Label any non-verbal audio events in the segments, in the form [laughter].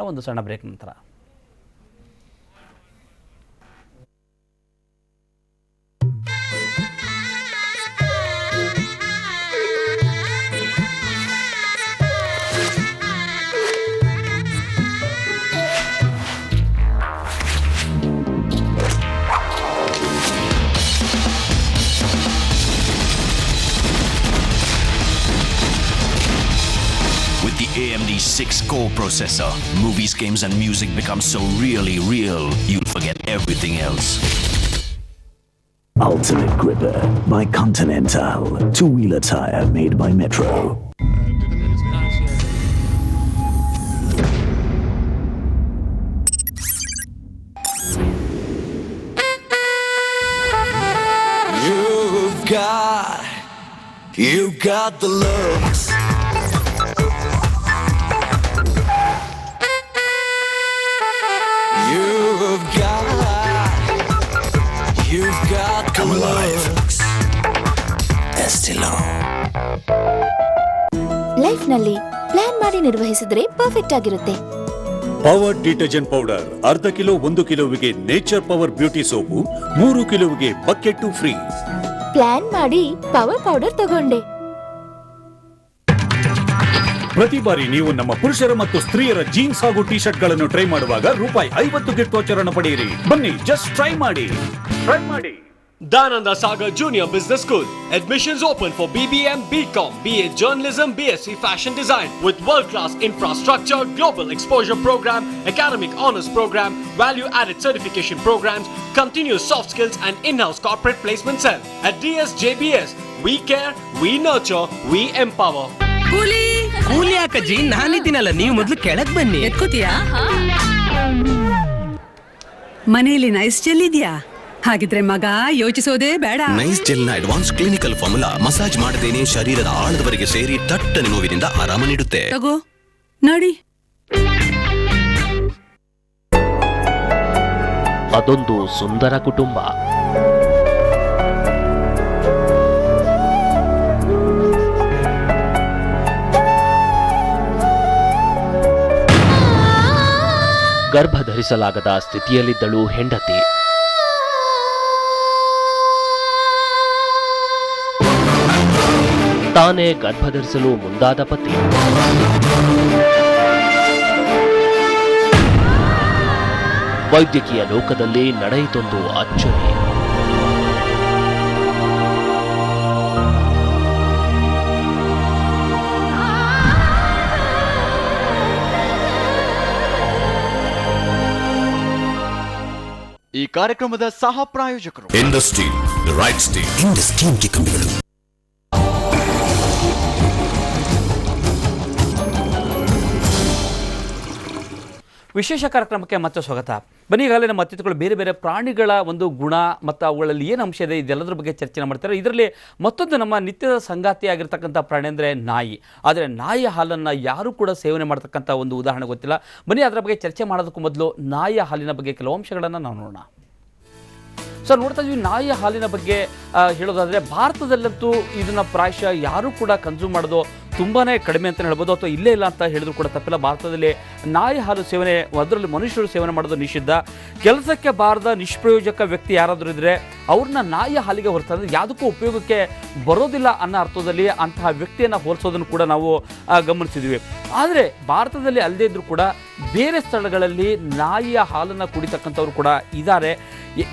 ಒಂದು ಸಣ್ಣ ಬ್ರೇಕ್ ನಂತರ. Six-core processor. Movies, games and music become so really real, you'll forget everything else. Ultimate Gripper by Continental. Two-wheeler tire made by Metro. You've got, you've got the looks. Estilo. ಲೈಫ್ನಲ್ಲಿ plan ಮಾಡಿ ನಿರ್ವಹಿಸಿದ್ರೆ perfect ಆಗಿರುತ್ತೆ. Power detergent powder ಅರ್ಧ kilo ಒಂದು ಕಿಲೋವಿಗೆ nature power beauty soap ಮೂರು ಕಿಲೋವಿಗೆ bucket free plan ಮಾಡಿ ಪವರ್ ಪೌಡರ್ ತಗೊಂಡೆ. ಪ್ರತಿ ಬಾರಿ ನೀವು ನಮ್ಮ ಪುರುಷರ ಮತ್ತು ಸ್ತ್ರೀಯರ ಜೀನ್ಸ್ ಹಾಗೂ ಟಿ ಶರ್ಟ್ಗಳನ್ನು ಟ್ರೈ ಮಾಡುವಾಗ ರೂಪಾಯಿ ಐವತ್ತು ಗಿಫ್ಟ್ ವಾಚರ್ ಅನ್ನು ಪಡೆಯಿರಿ. ಬನ್ನಿ ಜಸ್ಟ್ ಟ್ರೈ ಮಾಡಿ. ಟ್ರೈ ಮಾಡಿ. Dananda Sagar Junior Business School. Admissions open for BBM, BCom, BA Journalism, BSc Fashion Design with world-class infrastructure, global exposure program, academic honors program, value-added certification programs, continuous soft skills and in-house corporate placement cell. At DSJBS, we care, we nurture, we empower. ಕೂಲಿ ಕೂಲಿ ಯಾಕಜ್ಜಿ ನಾನಿದ್ದೀನಲ್ಲ ನೀವು ಮೊದ್ಲು ಕೆಳಗ್ ಬನ್ನಿ ಎತ್ಕೋತೀಯಾ ಮನೆಯಲ್ಲಿ nice gel ಇದೆಯಾ ಹಾಗಿದ್ರೆ ಮಗ ಯೋಚಿಸೋದೇ ಬೇಡ. ನೈಸ್ ಜೆಲ್ನ ಅಡ್ವಾನ್ಸ್ ಕ್ಲಿನಿಕಲ್ ಫಾರ್ಮುಲಾ ಮಸಾಜ್ ಮಾಡದೇನೆ ಶರೀರದ ಆಳದವರೆಗೆ ಸೇರಿ ತಟ್ಟನೆ ನೋವಿನಿಂದ ಆರಾಮ ನೀಡುತ್ತೆ. ತಗೋ ನೋಡಿ. ಅದೊಂದು ಸುಂದರ ಕುಟುಂಬ. ಗರ್ಭ ಧರಿಸಲಾಗದ ಸ್ಥಿತಿಯಲ್ಲಿದ್ದಳು ಹೆಂಡತಿ. ತಾನೇ ಗರ್ಭಧರಿಸಲು ಮುಂದಾದ ಪತಿ. ವೈದ್ಯಕೀಯ ಲೋಕದಲ್ಲಿ ನಡೆಯಿತೊಂದು ಅಚ್ಚರಿ. ಈ ಕಾರ್ಯಕ್ರಮದ ಸಹ ಪ್ರಾಯೋಜಕರು. ಇಂಡಸ್ಟ್ರಿ ರೈಟ್ ಸ್ಟೀಲ್ ಇಂಡಸ್ಟ್ರಿ ಕಂಬಿಗಳು ವಿಶೇಷ ಕಾರ್ಯಕ್ರಮಕ್ಕೆ ಮತ್ತೆ ಸ್ವಾಗತ. ಬನ್ನಿ, ಈಗಾಗಲೇ ನಮ್ಮ ಅತಿಥಿಗಳು ಬೇರೆ ಬೇರೆ ಪ್ರಾಣಿಗಳ ಒಂದು ಗುಣ ಮತ್ತು ಅವುಗಳಲ್ಲಿ ಏನು ಅಂಶ ಇದೆ ಇದೆಲ್ಲದರ ಬಗ್ಗೆ ಚರ್ಚೆ ಮಾಡ್ತಾರೆ. ಇದರಲ್ಲಿ ಮತ್ತೊಂದು ನಮ್ಮ ನಿತ್ಯದ ಸಂಗಾತಿಯಾಗಿರ್ತಕ್ಕಂಥ ಪ್ರಾಣಿ ಅಂದರೆ ನಾಯಿ. ಆದರೆ ನಾಯಿಯ ಹಾಲನ್ನು ಯಾರೂ ಕೂಡ ಸೇವನೆ ಮಾಡ್ತಕ್ಕಂಥ ಒಂದು ಉದಾಹರಣೆ ಗೊತ್ತಿಲ್ಲ. ಬನ್ನಿ, ಅದರ ಬಗ್ಗೆ ಚರ್ಚೆ ಮಾಡೋದಕ್ಕೂ ಮೊದಲು ನಾಯಿಯ ಹಾಲಿನ ಬಗ್ಗೆ ಕೆಲವು ಅಂಶಗಳನ್ನು ನಾವು ನೋಡೋಣ. ಸರ್, ನೋಡ್ತಾ ಇದ್ವಿ ನಾಯಿಯ ಹಾಲಿನ ಬಗ್ಗೆ ಹೇಳೋದಾದರೆ ಭಾರತದಲ್ಲಂತೂ ಇದನ್ನು ಪ್ರಾಯಶಃ ಯಾರೂ ಕೂಡ ಕನ್ಸ್ಯೂಮ್ ಮಾಡೋದು ತುಂಬಾನೇ ಕಡಿಮೆ ಅಂತ ಹೇಳ್ಬೋದು. ಅಥವಾ ಇಲ್ಲೇ ಇಲ್ಲ ಅಂತ ಹೇಳಿದ್ರು ಕೂಡ ತಪ್ಪಿಲ್ಲ. ಭಾರತದಲ್ಲಿ ನಾಯಿ ಹಾಲು ಸೇವನೆ, ಅದರಲ್ಲಿ ಮನುಷ್ಯರು ಸೇವನೆ ಮಾಡೋದು ನಿಷಿದ್ಧ. ಕೆಲಸಕ್ಕೆ ಬಾರದ ನಿಷ್ಪ್ರಯೋಜಕ ವ್ಯಕ್ತಿ ಯಾರಾದರೂ ಇದ್ರೆ ಅವ್ರನ್ನ ನಾಯಿ ಹಾಲಿಗೆ ಹೊರತಂದ್ರೆ ಯಾವುದಕ್ಕೂ ಉಪಯೋಗಕ್ಕೆ ಬರೋದಿಲ್ಲ ಅನ್ನೋ ಅರ್ಥದಲ್ಲಿ ಅಂತಹ ವ್ಯಕ್ತಿಯನ್ನು ಹೋಲಿಸೋದನ್ನು ಕೂಡ ನಾವು ಗಮನಿಸಿದ್ವಿ. ಆದರೆ ಭಾರತದಲ್ಲಿ ಅಲ್ಲದೇ ಇದ್ರೂ ಕೂಡ ಬೇರೆ ಸ್ಥಳಗಳಲ್ಲಿ ನಾಯಿಯ ಹಾಲನ್ನು ಕುಡಿತಕ್ಕಂಥವ್ರು ಕೂಡ ಇದ್ದಾರೆ.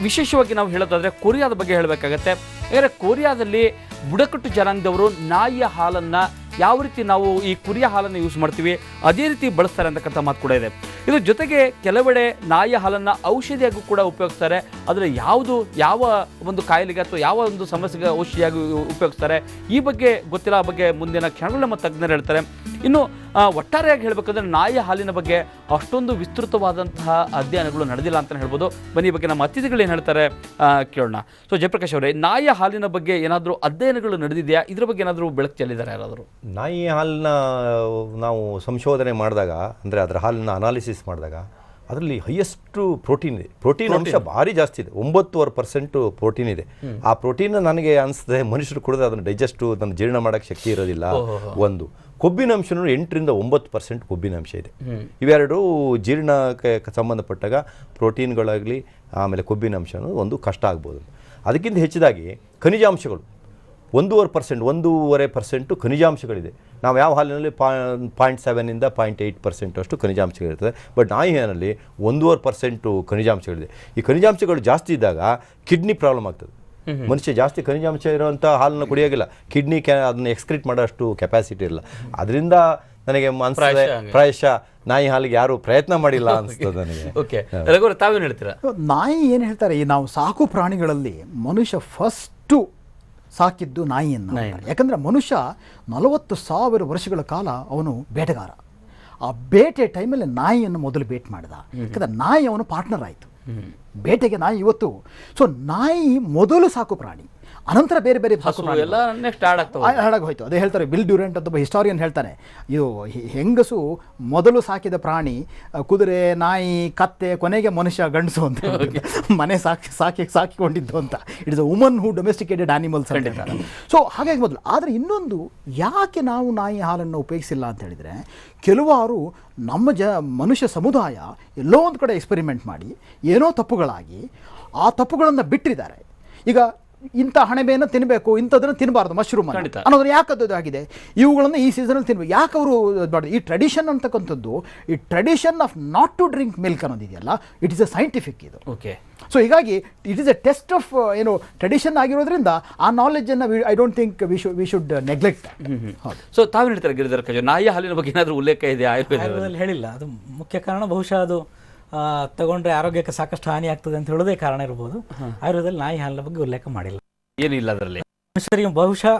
ವಿಶೇಷವಾಗಿ ನಾವು ಹೇಳೋದಾದ್ರೆ ಕೊರಿಯಾದ ಬಗ್ಗೆ ಹೇಳಬೇಕಾಗತ್ತೆ. ಯಾಕಂದರೆ ಕೊರಿಯಾದಲ್ಲಿ ಬುಡಕಟ್ಟು ಜನಾಂಗದವರು ನಾಯಿಯ ಹಾಲನ್ನು ಯಾವ ರೀತಿ ನಾವು ಈ ಕುರಿಯ ಹಾಲನ್ನು ಯೂಸ್ ಮಾಡ್ತೀವಿ, ಅದೇ ರೀತಿ ಬಳಸ್ತಾರೆ ಅಂತಕ್ಕಂಥ ಮಾತು ಕೂಡ ಇದೆ. ಇದ್ರ ಜೊತೆಗೆ ಕೆಲವೆಡೆ ನಾಯಿಯ ಹಾಲನ್ನು ಔಷಧಿಯಾಗೂ ಕೂಡ ಉಪಯೋಗಿಸ್ತಾರೆ. ಆದರೆ ಯಾವುದು, ಯಾವ ಒಂದು ಕಾಯಿಲೆಗೆ ಅಥವಾ ಯಾವ ಒಂದು ಸಮಸ್ಯೆಗೆ ಔಷಧಿಯಾಗಿ ಉಪಯೋಗಿಸ್ತಾರೆ, ಈ ಬಗ್ಗೆ ಗೊತ್ತಿಲ್ಲ ಬಗ್ಗೆ ಮುಂದಿನ ಕ್ಷಣಗಳ ನಮ್ಮ ತಜ್ಞರು ಹೇಳ್ತಾರೆ. ಇನ್ನು ಒಟ್ಟಾರೆಯಾಗಿ ಹೇಳಬೇಕಂದ್ರೆ ನಾಯಿಯ ಹಾಲಿನ ಬಗ್ಗೆ ಅಷ್ಟೊಂದು ವಿಸ್ತೃತವಾದಂತಹ ಅಧ್ಯಯನಗಳು ನಡೆದಿಲ್ಲ ಅಂತ ಹೇಳ್ಬೋದು. ಬನ್ನಿ ಈ ಬಗ್ಗೆ ನಮ್ಮ ಅತಿಥಿಗಳು ಏನು ಹೇಳ್ತಾರೆ ಕೇಳೋಣ. ಸೊ ಜಯಪ್ರಕಾಶ್ ಅವರೇ ನಾಯಿಯ ಹಾಲಿನ ಬಗ್ಗೆ ಏನಾದರೂ ಅಧ್ಯಯನಗಳು ನಡೆದಿದೆಯಾ? ಇದ್ರ ಬಗ್ಗೆ ಏನಾದರೂ ಬೆಳಕು ಚೆಲ್ಲಿದ್ದಾರೆ ಯಾರಾದರೂ? ನಾಯಿ ಹಾಲನ್ನ ನಾವು ಸಂಶೋಧನೆ ಮಾಡಿದಾಗ ಅಂದರೆ ಅದರ ಹಾಲನ್ನ ಅನಾಲಿಸಿಸ್ ಮಾಡಿದಾಗ ಅದರಲ್ಲಿ ಹೈಯೆಸ್ಟು ಪ್ರೋಟೀನ್ ಇದೆ. ಪ್ರೋಟೀನ್ ಅಂಶ ಭಾರಿ ಜಾಸ್ತಿ ಇದೆ. ಒಂಬತ್ತುವರೆ ಪರ್ಸೆಂಟು ಪ್ರೋಟೀನ್ ಇದೆ. ಆ ಪ್ರೋಟೀನ್ ನನಗೆ ಅನಿಸ್ತದೆ ಮನುಷ್ಯರು ಕುಡಿದ್ರೆ ಅದನ್ನು ಡೈಜೆಸ್ಟು ಅದನ್ನು ಜೀರ್ಣ ಮಾಡೋಕ್ಕೆ ಶಕ್ತಿ ಇರೋದಿಲ್ಲ. ಒಂದು. ಕೊಬ್ಬಿನಾಂಶನೂ ಎಂಟರಿಂದ ಒಂಬತ್ತು ಪರ್ಸೆಂಟ್ ಕೊಬ್ಬಿನಾಂಶ ಇದೆ. ಇವೆರಡು ಜೀರ್ಣಕ್ಕೆ ಸಂಬಂಧಪಟ್ಟಾಗ ಪ್ರೋಟೀನ್ಗಳಾಗಲಿ ಆಮೇಲೆ ಕೊಬ್ಬಿನಾಂಶ ಅನ್ನೋದು ಒಂದು ಕಷ್ಟ ಆಗ್ಬೋದು. ಅದಕ್ಕಿಂತ ಹೆಚ್ಚಿದಾಗಿ ಖನಿಜಾಂಶಗಳು. ಒಂದೂವರೆ ಪರ್ಸೆಂಟ್ ಒಂದೂವರೆ ಪರ್ಸೆಂಟು ಖನಿಜಾಂಶಗಳಿದೆ. ನಾವು ಯಾವ ಹಾಲಿನಲ್ಲಿ ಪಾ ಪಾಯಿಂಟ್ ಸೆವೆನಿಂದ ಪಾಯಿಂಟ್ ಏಯ್ಟ್ ಪರ್ಸೆಂಟ್ ಅಷ್ಟು ಖನಿಜಾಂಶಗಳಿರ್ತದೆ ಬಟ್ ನಾಯಿ ಹಾಲಿನಲ್ಲಿ ಒಂದೂವರೆ ಪರ್ಸೆಂಟು ಖನಿಜಾಂಶಗಳಿದೆ. ಈ ಖನಿಜಾಂಶಗಳು ಜಾಸ್ತಿ ಇದ್ದಾಗ ಕಿಡ್ನಿ ಪ್ರಾಬ್ಲಮ್ ಆಗ್ತದೆ. ಮನುಷ್ಯ ಜಾಸ್ತಿ ಖನಿಜಾಂಶ ಇರುವಂಥ ಹಾಲನ್ನು ಕುಡಿಯೋಗಿಲ್ಲ ಕಿಡ್ನಿ ಕ್ಯಾ ಅದನ್ನ ಎಕ್ಸ್ಕ್ರೀಟ್ ಮಾಡೋಷ್ಟು ಕೆಪಾಸಿಟಿ ಇಲ್ಲ ಅದರಿಂದ ನನಗೆ ಅನ್ಸ್ತದೆ ಪ್ರಾಯಶಃ ನಾಯಿ ಹಾಲಿಗೆ ಯಾರು ಪ್ರಯತ್ನ ಮಾಡಿಲ್ಲ ಅನಿಸ್ತದೆ ನನಗೆ. ಓಕೆ ರಘುವರ್ ತಾವೇನು ಹೇಳ್ತೀರಾ? ನಾಯಿ ಏನು ಹೇಳ್ತಾರೆ ಈ ನಾವು ಸಾಕು ಪ್ರಾಣಿಗಳಲ್ಲಿ ಮನುಷ್ಯ ಫಸ್ಟು ಸಾಕಿದ್ದು ನಾಯಿಯನ್ನು ಯಾಕಂದರೆ ಯಾಕಂದ್ರೆ ಮನುಷ್ಯ ನಲವತ್ತು ಸಾವಿರ ವರ್ಷಗಳ ಕಾಲ ಅವನು ಬೇಟೆಗಾರ. ಆ ಬೇಟೆ ಟೈಮಲ್ಲಿ ನಾಯಿಯನ್ನು ಮೊದಲು ಬೇಟ್ ಮಾಡಿದ. ಯಾಕಂದ್ರೆ ನಾಯಿ ಅವನು ಪಾರ್ಟ್ನರ್ ಆಯಿತು. ಬೇಟೆಗೆ ನಾಯಿ ಇವತ್ತು. ಸೊ ನಾಯಿ ಮೊದಲು ಸಾಕು ಪ್ರಾಣಿ. ಅನಂತರ ಬೇರೆ ಬೇರೆ ಎಲ್ಲ ನೆಕ್ಸ್ಟ್ ಹಾಳಾಗಿ ಹೋಯ್ತು ಅದೇ ಹೇಳ್ತಾರೆ ಬಿಲ್ ಡ್ಯೂರೆಂಟ್ ಅಂತ ಒಬ್ಬ ಹಿಸ್ಟಾರಿಯನ್ ಹೇಳ್ತಾನೆ. ಇದು ಹೆಂಗಸು ಮೊದಲು ಸಾಕಿದ ಪ್ರಾಣಿ ಕುದುರೆ ನಾಯಿ ಕತ್ತೆ ಕೊನೆಗೆ ಮನುಷ್ಯ ಗಂಡಸು ಅಂತ. ಮನೆ ಸಾಕಿ ಸಾಕಿ ಸಾಕಿಕೊಂಡಿದ್ದು ಅಂತ. It is a woman who domesticated animals ಅಂತ ಹೇಳ್ತಾರೆ. ಸೊ ಹಾಗಾಗಿ ಮೊದಲು ಆದರೆ ಇನ್ನೊಂದು ಯಾಕೆ ನಾವು ನಾಯಿ ಹಾಲನ್ನು ಉಪಯೋಗಿಸಿಲ್ಲ ಅಂತ ಹೇಳಿದರೆ ಕೆಲವಾರು ನಮ್ಮ ಜ ಮನುಷ್ಯ ಸಮುದಾಯ ಎಲ್ಲೋ ಒಂದು ಕಡೆ ಎಕ್ಸ್ಪೆರಿಮೆಂಟ್ ಮಾಡಿ ಏನೋ ತಪ್ಪುಗಳಾಗಿ ಆ ತಪ್ಪುಗಳನ್ನು ಬಿಟ್ಟಿದ್ದಾರೆ. ಈಗ ಇಂಥ ಹಣೆಬೆಯನ್ನು ತಿನ್ನಬೇಕು ಇಂಥದನ್ನು ತಿನ್ನಬಾರ್ದು ಮಶ್ರೂಮ್. ಅನ್ನೋದು ಯಾಕೆ ಅದು ಆಗಿದೆ? ಇವುಗಳನ್ನು ಈ ಸೀಸನಲ್ಲಿ ತಿನ್ಬೇಕು. ಯಾಕೆ ಅವರು ಮಾಡಿದ್ರು ಈ ಟ್ರೆಡಿಷನ್ ಅಂತಕ್ಕಂಥದ್ದು ಈ tradition of not to drink milk ಅನ್ನೋದಿದೆಯಲ್ಲ it is a scientific ಇದು. ಓಕೆ ಸೊ ಹೀಗಾಗಿ it is a test of ಏನು ಟ್ರೆಡಿಷನ್ ಆಗಿರೋದ್ರಿಂದ ಆ ನಾಲೆಜನ್ನು I don't think we should we should neglect ಹೌದು. ಸೊ ತಾವೇನು ಹೇಳ್ತಾರೆ ಗಿರಿಧರ್ ಕಜ? ನಾಯಿ ಹಾಲಿನ ಬಗ್ಗೆ ಏನಾದರೂ ಉಲ್ಲೇಖ ಇದೆ ಆಯುರ್ವೇದದಲ್ಲಿ. ಹೇಳಿಲ್ಲ. ಅದು ಮುಖ್ಯ ಕಾರಣ ಬಹುಶಃ ಅದು ತಗೊಂಡ್ರೆ ಆರೋಗ್ಯಕ್ಕೆ ಸಾಕಷ್ಟು ಹಾನಿ ಆಗ್ತದೆ ಅಂತ ಹೇಳೋದೇ ಕಾರಣ ಇರ್ಬೋದು. ಆಯುರ್ವೇದದಲ್ಲಿ ನಾಯಿ ಹಾಲಿನ ಬಗ್ಗೆ ಉಲ್ಲೇಖ ಮಾಡಿಲ್ಲ. ಏನಿಲ್ಲ ಅದರಲ್ಲಿ? ಮನುಷ್ಯರಿಗೆ ಬಹುಶಃ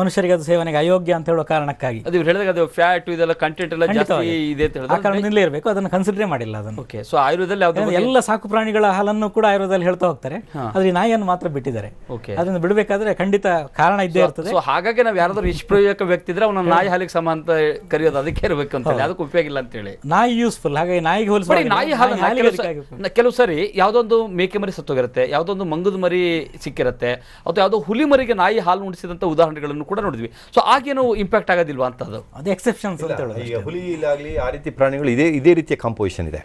ಮನುಷ್ಯರಿಗೆ ಅದು ಸೇವನೆಗೆ ಅಯೋಗ್ಯ ಅಂತ ಹೇಳೋ ಕಾರಣಕ್ಕಾಗಿ. ಅದು ಇವ್ರು ಹೇಳಿದಾಗ ಅದು ಫ್ಯಾಟ್ ಇದೆಲ್ಲ ಕಂಟೆಂಟ್ ಎಲ್ಲ ಜಾಸ್ತಿ ಇದೆ ಅಂತ ಆ ಹೇಳಿದ್ರೆ ಕಾರಣದಿಂದಲೇ ಇರಬೇಕು ಅದನ್ನು ಕನ್ಸಿಡರೇ ಮಾಡಿಲ್ಲ ಅದನ್ನು. ಓಕೆ ಸೊ ಆಯುರ್ವೇದದಲ್ಲಿ ಯಾವ್ದು ಎಲ್ಲ ಸಾಕು ಪ್ರಾಣಿಗಳ ಹಾಲನ್ನು ಕೂಡ ಆಯುರ್ವೇದದಲ್ಲಿ ಹೇಳ್ತಾ ಹೋಗ್ತಾರೆ. ಆದ್ರೆ ನಾಯಿಯನ್ನು ಮಾತ್ರ ಬಿಟ್ಟಿದ್ದಾರೆ. ಓಕೆ ಅದನ್ನು ಬಿಡಬೇಕಾದ್ರೆ ಖಂಡಿತ ಕಾರಣ ಇದ್ದೇ ಇರ್ತದೆ. ಸೊ ಹಾಗಾಗಿ ನಾವು ಯಾರಾದ್ರೂ [laughs] ನಿಷ್ಪ್ರಯೋಜಕ ವ್ಯಕ್ತಿ ಇದ್ರೆ ಅವನ ನಾಯಿ ಹಾಲಿಗೆ ಸಮ ಅಂತ ಕರೆಯೋದು ಅದಕ್ಕೆ ಇರಬೇಕು ಅಂತ ಹೇಳಿ. ಅದಕ್ಕೆ ಉಪಯೋಗ ಇಲ್ಲ ಅಂತ ಹೇಳಿ ನಾಯಿ ಯೂಸ್ಫುಲ್ ಹಾಗಾಗಿ ನಾಯಿಗೆ ಹೋಲಿಸಿ ನಾಯಿ ಹಾಲು ಕೆಲವು ಸರಿ ಯಾವುದೊಂದು ಮೇಕೆ ಮರಿ ಸತ್ತೋಗಿರುತ್ತೆ ಯಾವುದೊಂದು ಮಂಗದ ಮರಿ ಸಿಕ್ಕಿರುತ್ತೆ ಅಥವಾ ಯಾವುದೋ ಹುಲಿ ಮರಿಗೆ ನಾಯಿ ಹಾಲು ಉಣಿಸಿದಂತ ಉದಾಹರಣೆಗಳನ್ನು ಕೂಡ ನೋಡಿದ್ವಿ. ಸೊ ಆಗೇನು ಇಂಪ್ಯಾಕ್ಟ್ ಆಗೋದಿಲ್ವಾ ಅಂತ ಅದು ಅದು ಎಕ್ಸೆಪ್ಷನ್ಸ್ ಅಂತ ಹೇಳೋದು ಈಗ ಹುಲಿಲಾಗ್ಲಿ ಆ ರೀತಿ ಪ್ರಾಣಿಗಳು ಇದೇ ಇದೇ ರೀತಿಯ ಕಾಂಪೋಸಿಷನ್ ಇದೆ.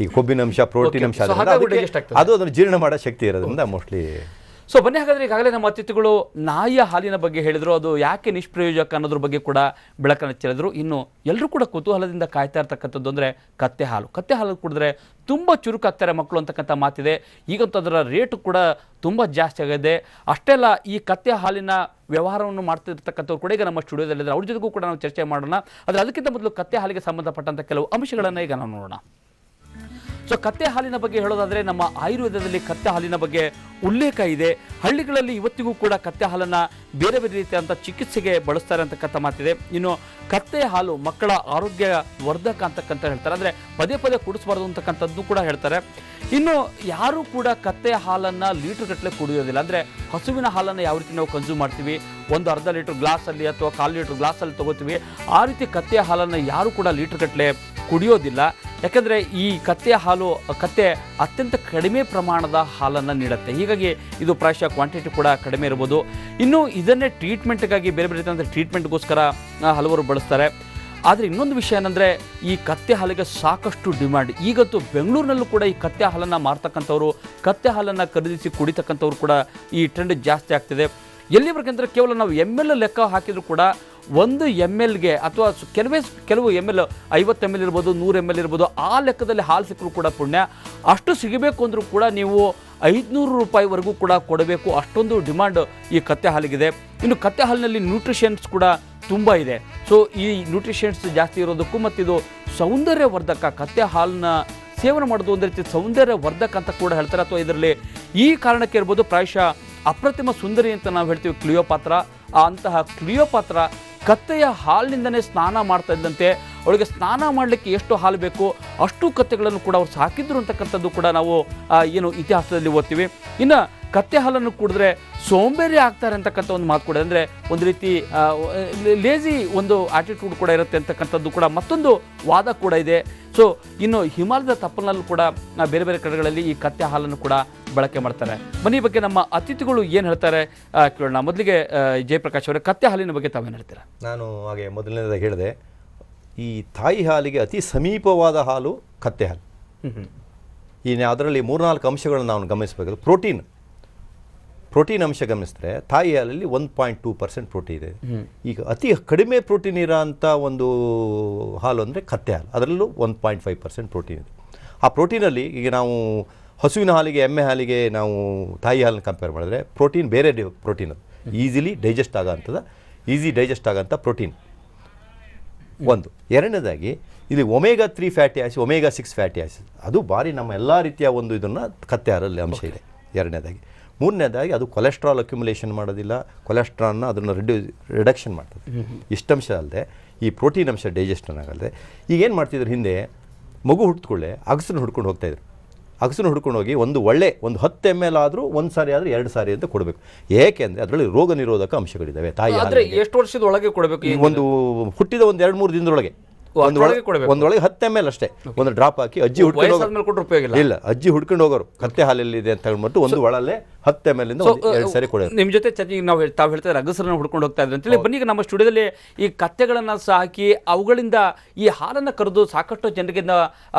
ಈಗ ಕೊಬ್ಬಿನಂಶ ಪ್ರೋಟೀನ್ ಅಂಶ digest ಆಗ್ತದೆ. ಅದು ಅದನ್ನು ಜೀರ್ಣ ಮಾಡೋ ಶಕ್ತಿ ಇರೋದ್ರಿಂದ ಮೋಸ್ಟ್ಲಿ ಸೊ ಬನ್ನಿ ಹಾಗಾದರೆ ಈಗಾಗಲೇ ನಮ್ಮ ಅತಿಥಿಗಳು ನಾಯಿಯ ಹಾಲಿನ ಬಗ್ಗೆ ಹೇಳಿದರು, ಅದು ಯಾಕೆ ನಿಷ್ಪ್ರಯೋಜಕ ಅನ್ನೋದ್ರ ಬಗ್ಗೆ ಕೂಡ ಬೆಳಕನ್ನು ಚೆಲ್ಲಿದ್ರು. ಇನ್ನು ಎಲ್ಲರೂ ಕೂಡ ಕುತೂಹಲದಿಂದ ಕಾಯ್ತಾ ಇರ್ತಕ್ಕಂಥದ್ದು ಅಂದರೆ ಕತ್ತೆ ಹಾಲು. ಕತ್ತೆ ಹಾಲು ಕುಡಿದ್ರೆ ತುಂಬ ಚುರುಕಾಗ್ತಾರೆ ಮಕ್ಕಳು ಅಂತಕ್ಕಂಥ ಮಾತಿದೆ. ಈಗಂತೂ ಅದರ ರೇಟು ಕೂಡ ತುಂಬ ಜಾಸ್ತಿ ಆಗಿದೆ. ಅಷ್ಟೇ ಅಲ್ಲ ಈ ಕತ್ತೆ ಹಾಲಿನ ವ್ಯವಹಾರವನ್ನು ಮಾಡ್ತಿರ್ತಕ್ಕಂಥವ್ರು ಕೂಡ ಈಗ ನಮ್ಮ ಸ್ಟುಡಿಯೋದಲ್ಲಿದ್ದಾರೆ. ಅವ್ರ ಜೊತೆಗೂ ಕೂಡ ನಾವು ಚರ್ಚೆ ಮಾಡೋಣ. ಆದರೆ ಅದಕ್ಕಿಂತ ಮೊದಲು ಕತ್ತೆ ಹಾಲಿಗೆ ಸಂಬಂಧಪಟ್ಟಂಥ ಕೆಲವು ಅಂಶಗಳನ್ನು ಈಗ ನಾವು ನೋಡೋಣ. ಸೊ ಕತ್ತೆ ಹಾಲಿನ ಬಗ್ಗೆ ಹೇಳೋದಾದ್ರೆ ನಮ್ಮ ಆಯುರ್ವೇದದಲ್ಲಿ ಕತ್ತೆ ಹಾಲಿನ ಬಗ್ಗೆ ಉಲ್ಲೇಖ ಇದೆ. ಹಳ್ಳಿಗಳಲ್ಲಿ ಇವತ್ತಿಗೂ ಕೂಡ ಕತ್ತೆ ಹಾಲನ್ನು ಬೇರೆ ಬೇರೆ ರೀತಿಯಾದಂಥ ಚಿಕಿತ್ಸೆಗೆ ಬಳಸ್ತಾರೆ ಅಂತಕ್ಕಂಥ ಮಾತಿದೆ. ಇನ್ನು ಕತ್ತೆ ಹಾಲು ಮಕ್ಕಳ ಆರೋಗ್ಯ ವರ್ಧಕ ಅಂತಕ್ಕಂಥ ಹೇಳ್ತಾರೆ. ಅಂದ್ರೆ ಪದೇ ಪದೇ ಕುಡಿಸಬಾರ್ದು ಅಂತಕ್ಕಂಥದ್ದು ಕೂಡ ಹೇಳ್ತಾರೆ. ಇನ್ನು ಯಾರು ಕೂಡ ಕತ್ತೆ ಹಾಲನ್ನು ಲೀಟರ್ ಗಟ್ಟಲೆ ಕುಡಿಯೋದಿಲ್ಲ. ಅಂದ್ರೆ ಹಸುವಿನ ಹಾಲನ್ನು ಯಾವ ರೀತಿ ನಾವು ಕನ್ಸ್ಯೂಮ್ ಮಾಡ್ತೀವಿ? ಒಂದು ಅರ್ಧ ಲೀಟರ್ ಗ್ಲಾಸಲ್ಲಿ ಅಥವಾ ಕಾಲು ಲೀಟರ್ ಗ್ಲಾಸಲ್ಲಿ ತಗೋತೀವಿ. ಆ ರೀತಿ ಕತ್ತೆ ಹಾಲನ್ನು ಯಾರು ಕೂಡ ಲೀಟರ್ ಗಟ್ಟಲೆ ಕುಡಿಯೋದಿಲ್ಲ. ಯಾಕಂದರೆ ಈ ಕತ್ತೆ ಹಾಲು, ಕತ್ತೆ ಅತ್ಯಂತ ಕಡಿಮೆ ಪ್ರಮಾಣದ ಹಾಲನ್ನು ನೀಡುತ್ತೆ. ಹೀಗಾಗಿ ಇದು ಪ್ರಾಯಶಃ ಕ್ವಾಂಟಿಟಿ ಕೂಡ ಕಡಿಮೆ ಇರ್ಬೋದು. ಇನ್ನು ಇದನ್ನೇ ಟ್ರೀಟ್ಮೆಂಟ್ಗಾಗಿ ಬೇರೆ ಬೇರೆ ರೀತಿಯಾದ ಟ್ರೀಟ್ಮೆಂಟ್ಗೋಸ್ಕರ ಹಲವರು ಬಳಸ್ತಾರೆ. ಆದರೆ ಇನ್ನೊಂದು ವಿಷಯ ಏನಂದರೆ, ಈ ಕತ್ತೆ ಹಾಲಿಗೆ ಸಾಕಷ್ಟು ಡಿಮ್ಯಾಂಡ್ ಈಗಂತೂ ಬೆಂಗಳೂರಿನಲ್ಲೂ ಕೂಡ ಈ ಕತ್ತೆ ಹಾಲನ್ನು ಮಾರ್ತಕ್ಕಂಥವ್ರು, ಕತ್ತೆ ಹಾಲನ್ನು ಖರೀದಿಸಿ ಕುಡಿತಕ್ಕಂಥವ್ರು ಕೂಡ ಈ ಟ್ರೆಂಡ್ ಜಾಸ್ತಿ ಆಗ್ತಿದೆ. ಎಲ್ಲಿವರೆಗೆ ಕೇವಲ ನಾವು ಎಂ ಎಲ್ ಲೆಕ್ಕ ಹಾಕಿದ್ರು ಕೂಡ ಒಂದು ಎಂ ಎಲ್ಗೆ ಅಥವಾ ಕೆಲವೇ ಕೆಲವು ಎಂ ಎಲ್ ಐವತ್ತು ಎಂ ಎಲ್ ಇರ್ಬೋದು, ನೂರು ಎಂ ಎಲ್ ಇರ್ಬೋದು, ಆ ಲೆಕ್ಕದಲ್ಲಿ ಹಾಲು ಸಿಕ್ಕರೂ ಕೂಡ ಪುಣ್ಯ. ಅಷ್ಟು ಸಿಗಬೇಕು ಅಂದರೂ ಕೂಡ ನೀವು ಐದುನೂರು ರೂಪಾಯಿವರೆಗೂ ಕೂಡ ಕೊಡಬೇಕು. ಅಷ್ಟೊಂದು ಡಿಮಾಂಡ್ ಈ ಕತ್ತೆ ಹಾಲಿಗಿದೆ. ಇನ್ನು ಕತ್ತೆ ಹಾಲಿನಲ್ಲಿ ನ್ಯೂಟ್ರಿಷನ್ಸ್ ಕೂಡ ತುಂಬ ಇದೆ. ಸೊ ಈ ನ್ಯೂಟ್ರಿಷನ್ಸ್ ಜಾಸ್ತಿ ಇರೋದಕ್ಕೂ ಮತ್ತು ಇದು ಸೌಂದರ್ಯವರ್ಧಕ ಕತ್ತೆ ಹಾಲನ್ನ ಸೇವನೆ ಮಾಡೋದು ಒಂದು ರೀತಿ ಸೌಂದರ್ಯ ವರ್ಧಕ ಅಂತ ಕೂಡ ಹೇಳ್ತಾರೆ. ಅಥವಾ ಇದರಲ್ಲಿ ಈ ಕಾರಣಕ್ಕೆ ಇರ್ಬೋದು, ಪ್ರಾಯಶಃ ಅಪ್ರತಿಮ ಸುಂದರಿ ಅಂತ ನಾವು ಹೇಳ್ತೀವಿ ಕ್ಲಿಯೋಪಾತ್ರ. ಆ ಅಂತಹ ಕ್ಲಿಯೋಪಾತ್ರ ಕತ್ತೆಯ ಹಾಲಿನಿಂದನೇ ಸ್ನಾನ ಮಾಡ್ತಾ ಇದ್ದಂತೆ. ಅವಳಿಗೆ ಸ್ನಾನ ಮಾಡಲಿಕ್ಕೆ ಎಷ್ಟು ಹಾಲು ಬೇಕು, ಅಷ್ಟು ಕತ್ತೆಗಳನ್ನು ಕೂಡ ಅವ್ರು ಸಾಕಿದ್ರು ಅಂತಕ್ಕಂಥದ್ದು ಕೂಡ ನಾವು ಏನು ಇತಿಹಾಸದಲ್ಲಿ ಓದ್ತೀವಿ. ಇನ್ನು ಕತ್ತೆ ಹಾಲನ್ನು ಕುಡಿದ್ರೆ ಸೋಂಬೇರಿ ಆಗ್ತಾರೆ ಅಂತಕ್ಕಂಥ ಒಂದು ಮಾತು ಕೂಡ ಅಂದರೆ ಒಂದು ರೀತಿ ಲೇಜಿ ಒಂದು ಆಟಿಟ್ಯೂಡ್ ಕೂಡ ಇರುತ್ತೆ ಅಂತಕ್ಕಂಥದ್ದು ಕೂಡ ಮತ್ತೊಂದು ವಾದ ಕೂಡ ಇದೆ. ಸೊ ಇನ್ನು ಹಿಮಾಲಯದ ತಪ್ಪಲಿನಲ್ಲೂ ಕೂಡ ಬೇರೆ ಬೇರೆ ಕಡೆಗಳಲ್ಲಿ ಈ ಕತ್ತೆ ಹಾಲನ್ನು ಕೂಡ ಬಳಕೆ ಮಾಡ್ತಾರೆ. ಮನೆ ಬಗ್ಗೆ ನಮ್ಮ ಅತಿಥಿಗಳು ಏನು ಹೇಳ್ತಾರೆ ಕೇಳೋಣ. ಮೊದಲಿಗೆ ಜಯಪ್ರಕಾಶ್ ಅವರೇ ಕತ್ತೆ ಹಾಲಿನ ಬಗ್ಗೆ ತಾವೇನು ಹೇಳ್ತೀರಾ? ನಾನು ಹಾಗೆ ಮೊದಲನೇದಾಗಿ ಹೇಳಿದೆ ಈ ತಾಯಿ ಹಾಲಿಗೆ ಅತಿ ಸಮೀಪವಾದ ಹಾಲು ಕತ್ತೆ ಹಾಲು. ಇನ್ನು ಅದರಲ್ಲಿ ಮೂರ್ನಾಲ್ಕು ಅಂಶಗಳನ್ನು ನಾವು ಗಮನಿಸಬೇಕು. ಪ್ರೋಟೀನ್. ಪ್ರೋಟೀನ್ ಅಂಶ ಗಮನಿಸಿದ್ರೆ ತಾಯಿ ಹಾಲಲ್ಲಿ one point two percent protein ಇದೆ. ಈಗ ಅತಿ ಕಡಿಮೆ ಪ್ರೋಟೀನ್ ಇರೋಂಥ ಒಂದು ಹಾಲು ಅಂದರೆ ಕತ್ತೆ ಹಾಲು. ಅದರಲ್ಲೂ one point five percent protein ಇದೆ. ಆ ಪ್ರೋಟೀನಲ್ಲಿ ಈಗ ನಾವು ಹಸುವಿನ ಹಾಲಿಗೆ ಎಮ್ಮೆ ಹಾಲಿಗೆ ನಾವು ತಾಯಿ ಹಾಲನ್ನು ಕಂಪೇರ್ ಮಾಡಿದ್ರೆ ಪ್ರೋಟೀನ್ ಬೇರೆ ಪ್ರೋಟೀನ್ ಅದು. ಈಸಿಲಿ ಡೈಜೆಸ್ಟ್ ಆಗೋಂಥದ್ದು ಈಸಿ ಡೈಜೆಸ್ಟ್ ಆಗೋಂಥ ಪ್ರೋಟೀನ್. ಒಂದು. ಎರಡನೇದಾಗಿ ಇಲ್ಲಿ omega three fatty acid omega six fatty acid. ಅದು ಭಾರಿ ನಮ್ಮ ಎಲ್ಲ ರೀತಿಯ ಒಂದು ಇದನ್ನು ಕತ್ತೆ ಹಾಲಲ್ಲಿ ಅಂಶ ಇದೆ. ಎರಡನೇದಾಗಿ. ಮೂರನೇದಾಗಿ ಅದು ಕೊಲೆಸ್ಟ್ರಾಲ್ ಅಕ್ಯುಮುಲೇಷನ್ ಮಾಡೋದಿಲ್ಲ ಕೊಲೆಸ್ಟ್ರಾಲ್ನ ಅದನ್ನು ರಿಡ್ಯೂ ರಿಡಕ್ಷನ್ ಮಾಡ್ತದೆ. ಇಷ್ಟಂಶ ಅಲ್ಲದೆ ಈ ಪ್ರೋಟೀನ್ ಅಂಶ ಡೈಜೆಷನ್ ಆಗಲ್ಲದೆ ಈಗ ಏನು ಮಾಡ್ತಿದ್ರು ಹಿಂದೆ ಮಗು ಹುಟ್ಟಿಕೊಳ್ಳೆ ಅಗಸನ್ನು ಹುಡ್ಕೊಂಡು ಹೋಗ್ತಾಯಿದ್ರು ಅಗಸನ್ನು ಹುಡ್ಕೊಂಡು ಹೋಗಿ ಒಂದು ಒಳ್ಳೆ ಒಂದು ಹತ್ತು ಎಂ ಎಲ್ ಆದರೂ ಒಂದು ಸಾರಿ ಆದರೆ ಎರಡು ಸಾರಿ ಅಂತ ಕೊಡಬೇಕು. ಏಕೆಂದರೆ ಅದರಲ್ಲಿ ರೋಗ ನಿರೋಧಕ ಅಂಶಗಳಿದ್ದಾವೆ ತಾಯಿ ಆದ್ರೆ ಎಷ್ಟು ವರ್ಷದ ಒಳಗೆ ಕೊಡಬೇಕು ಒಂದು ಹುಟ್ಟಿದ ಒಂದು ಎರಡು ಮೂರು ದಿನದೊಳಗೆ. ಒಂದೊಳಗೆ ಹತ್ತು ಎಂ ಎಲ್ ಅಷ್ಟೇ ಒಂದು ಡ್ರಾಪ್ ಹಾಕಿ ಅಜ್ಜಿ ಹುಡ್ಕೊಂಡು ಉಪಯೋಗ ಇಲ್ಲ. ಇಲ್ಲ ಅಜ್ಜಿ ಹುಡ್ಕೊಂಡು ಹೋಗೋರು. ಕತ್ತೆ ಹಾಲಲ್ಲಿ ಇದೆ ಅಂತ ಹೇಳ್ಬಿಟ್ಟು ಒಂದು ಒಳಲ್ಲೇ ಹತ್ತು ಎಂ ಎಲ್ ಇಂದ ಎರಡು ಸಾರಿ ಕೊಡೋರು. ನಿಮ್ಮ ಜೊತೆ ಚರ್ಚೆ ನಾವು ತಾವು ಹೇಳ್ತಾರೆ ಅಗಸರನ್ನು ಹುಡ್ಕೊಂಡು ಹೋಗ್ತಾ ಇದ್ರೆ ಅಂತೇಳಿ ಬನ್ನಿ ಈಗ ನಮ್ಮ ಸ್ಟುಡಿಯೋದಲ್ಲಿ ಈ ಕತ್ತೆಗಳನ್ನು ಸಾಕಿ ಅವುಗಳಿಂದ ಈ ಹಾಲನ್ನು ಕರೆದು ಸಾಕಷ್ಟು ಜನರಿಗೆ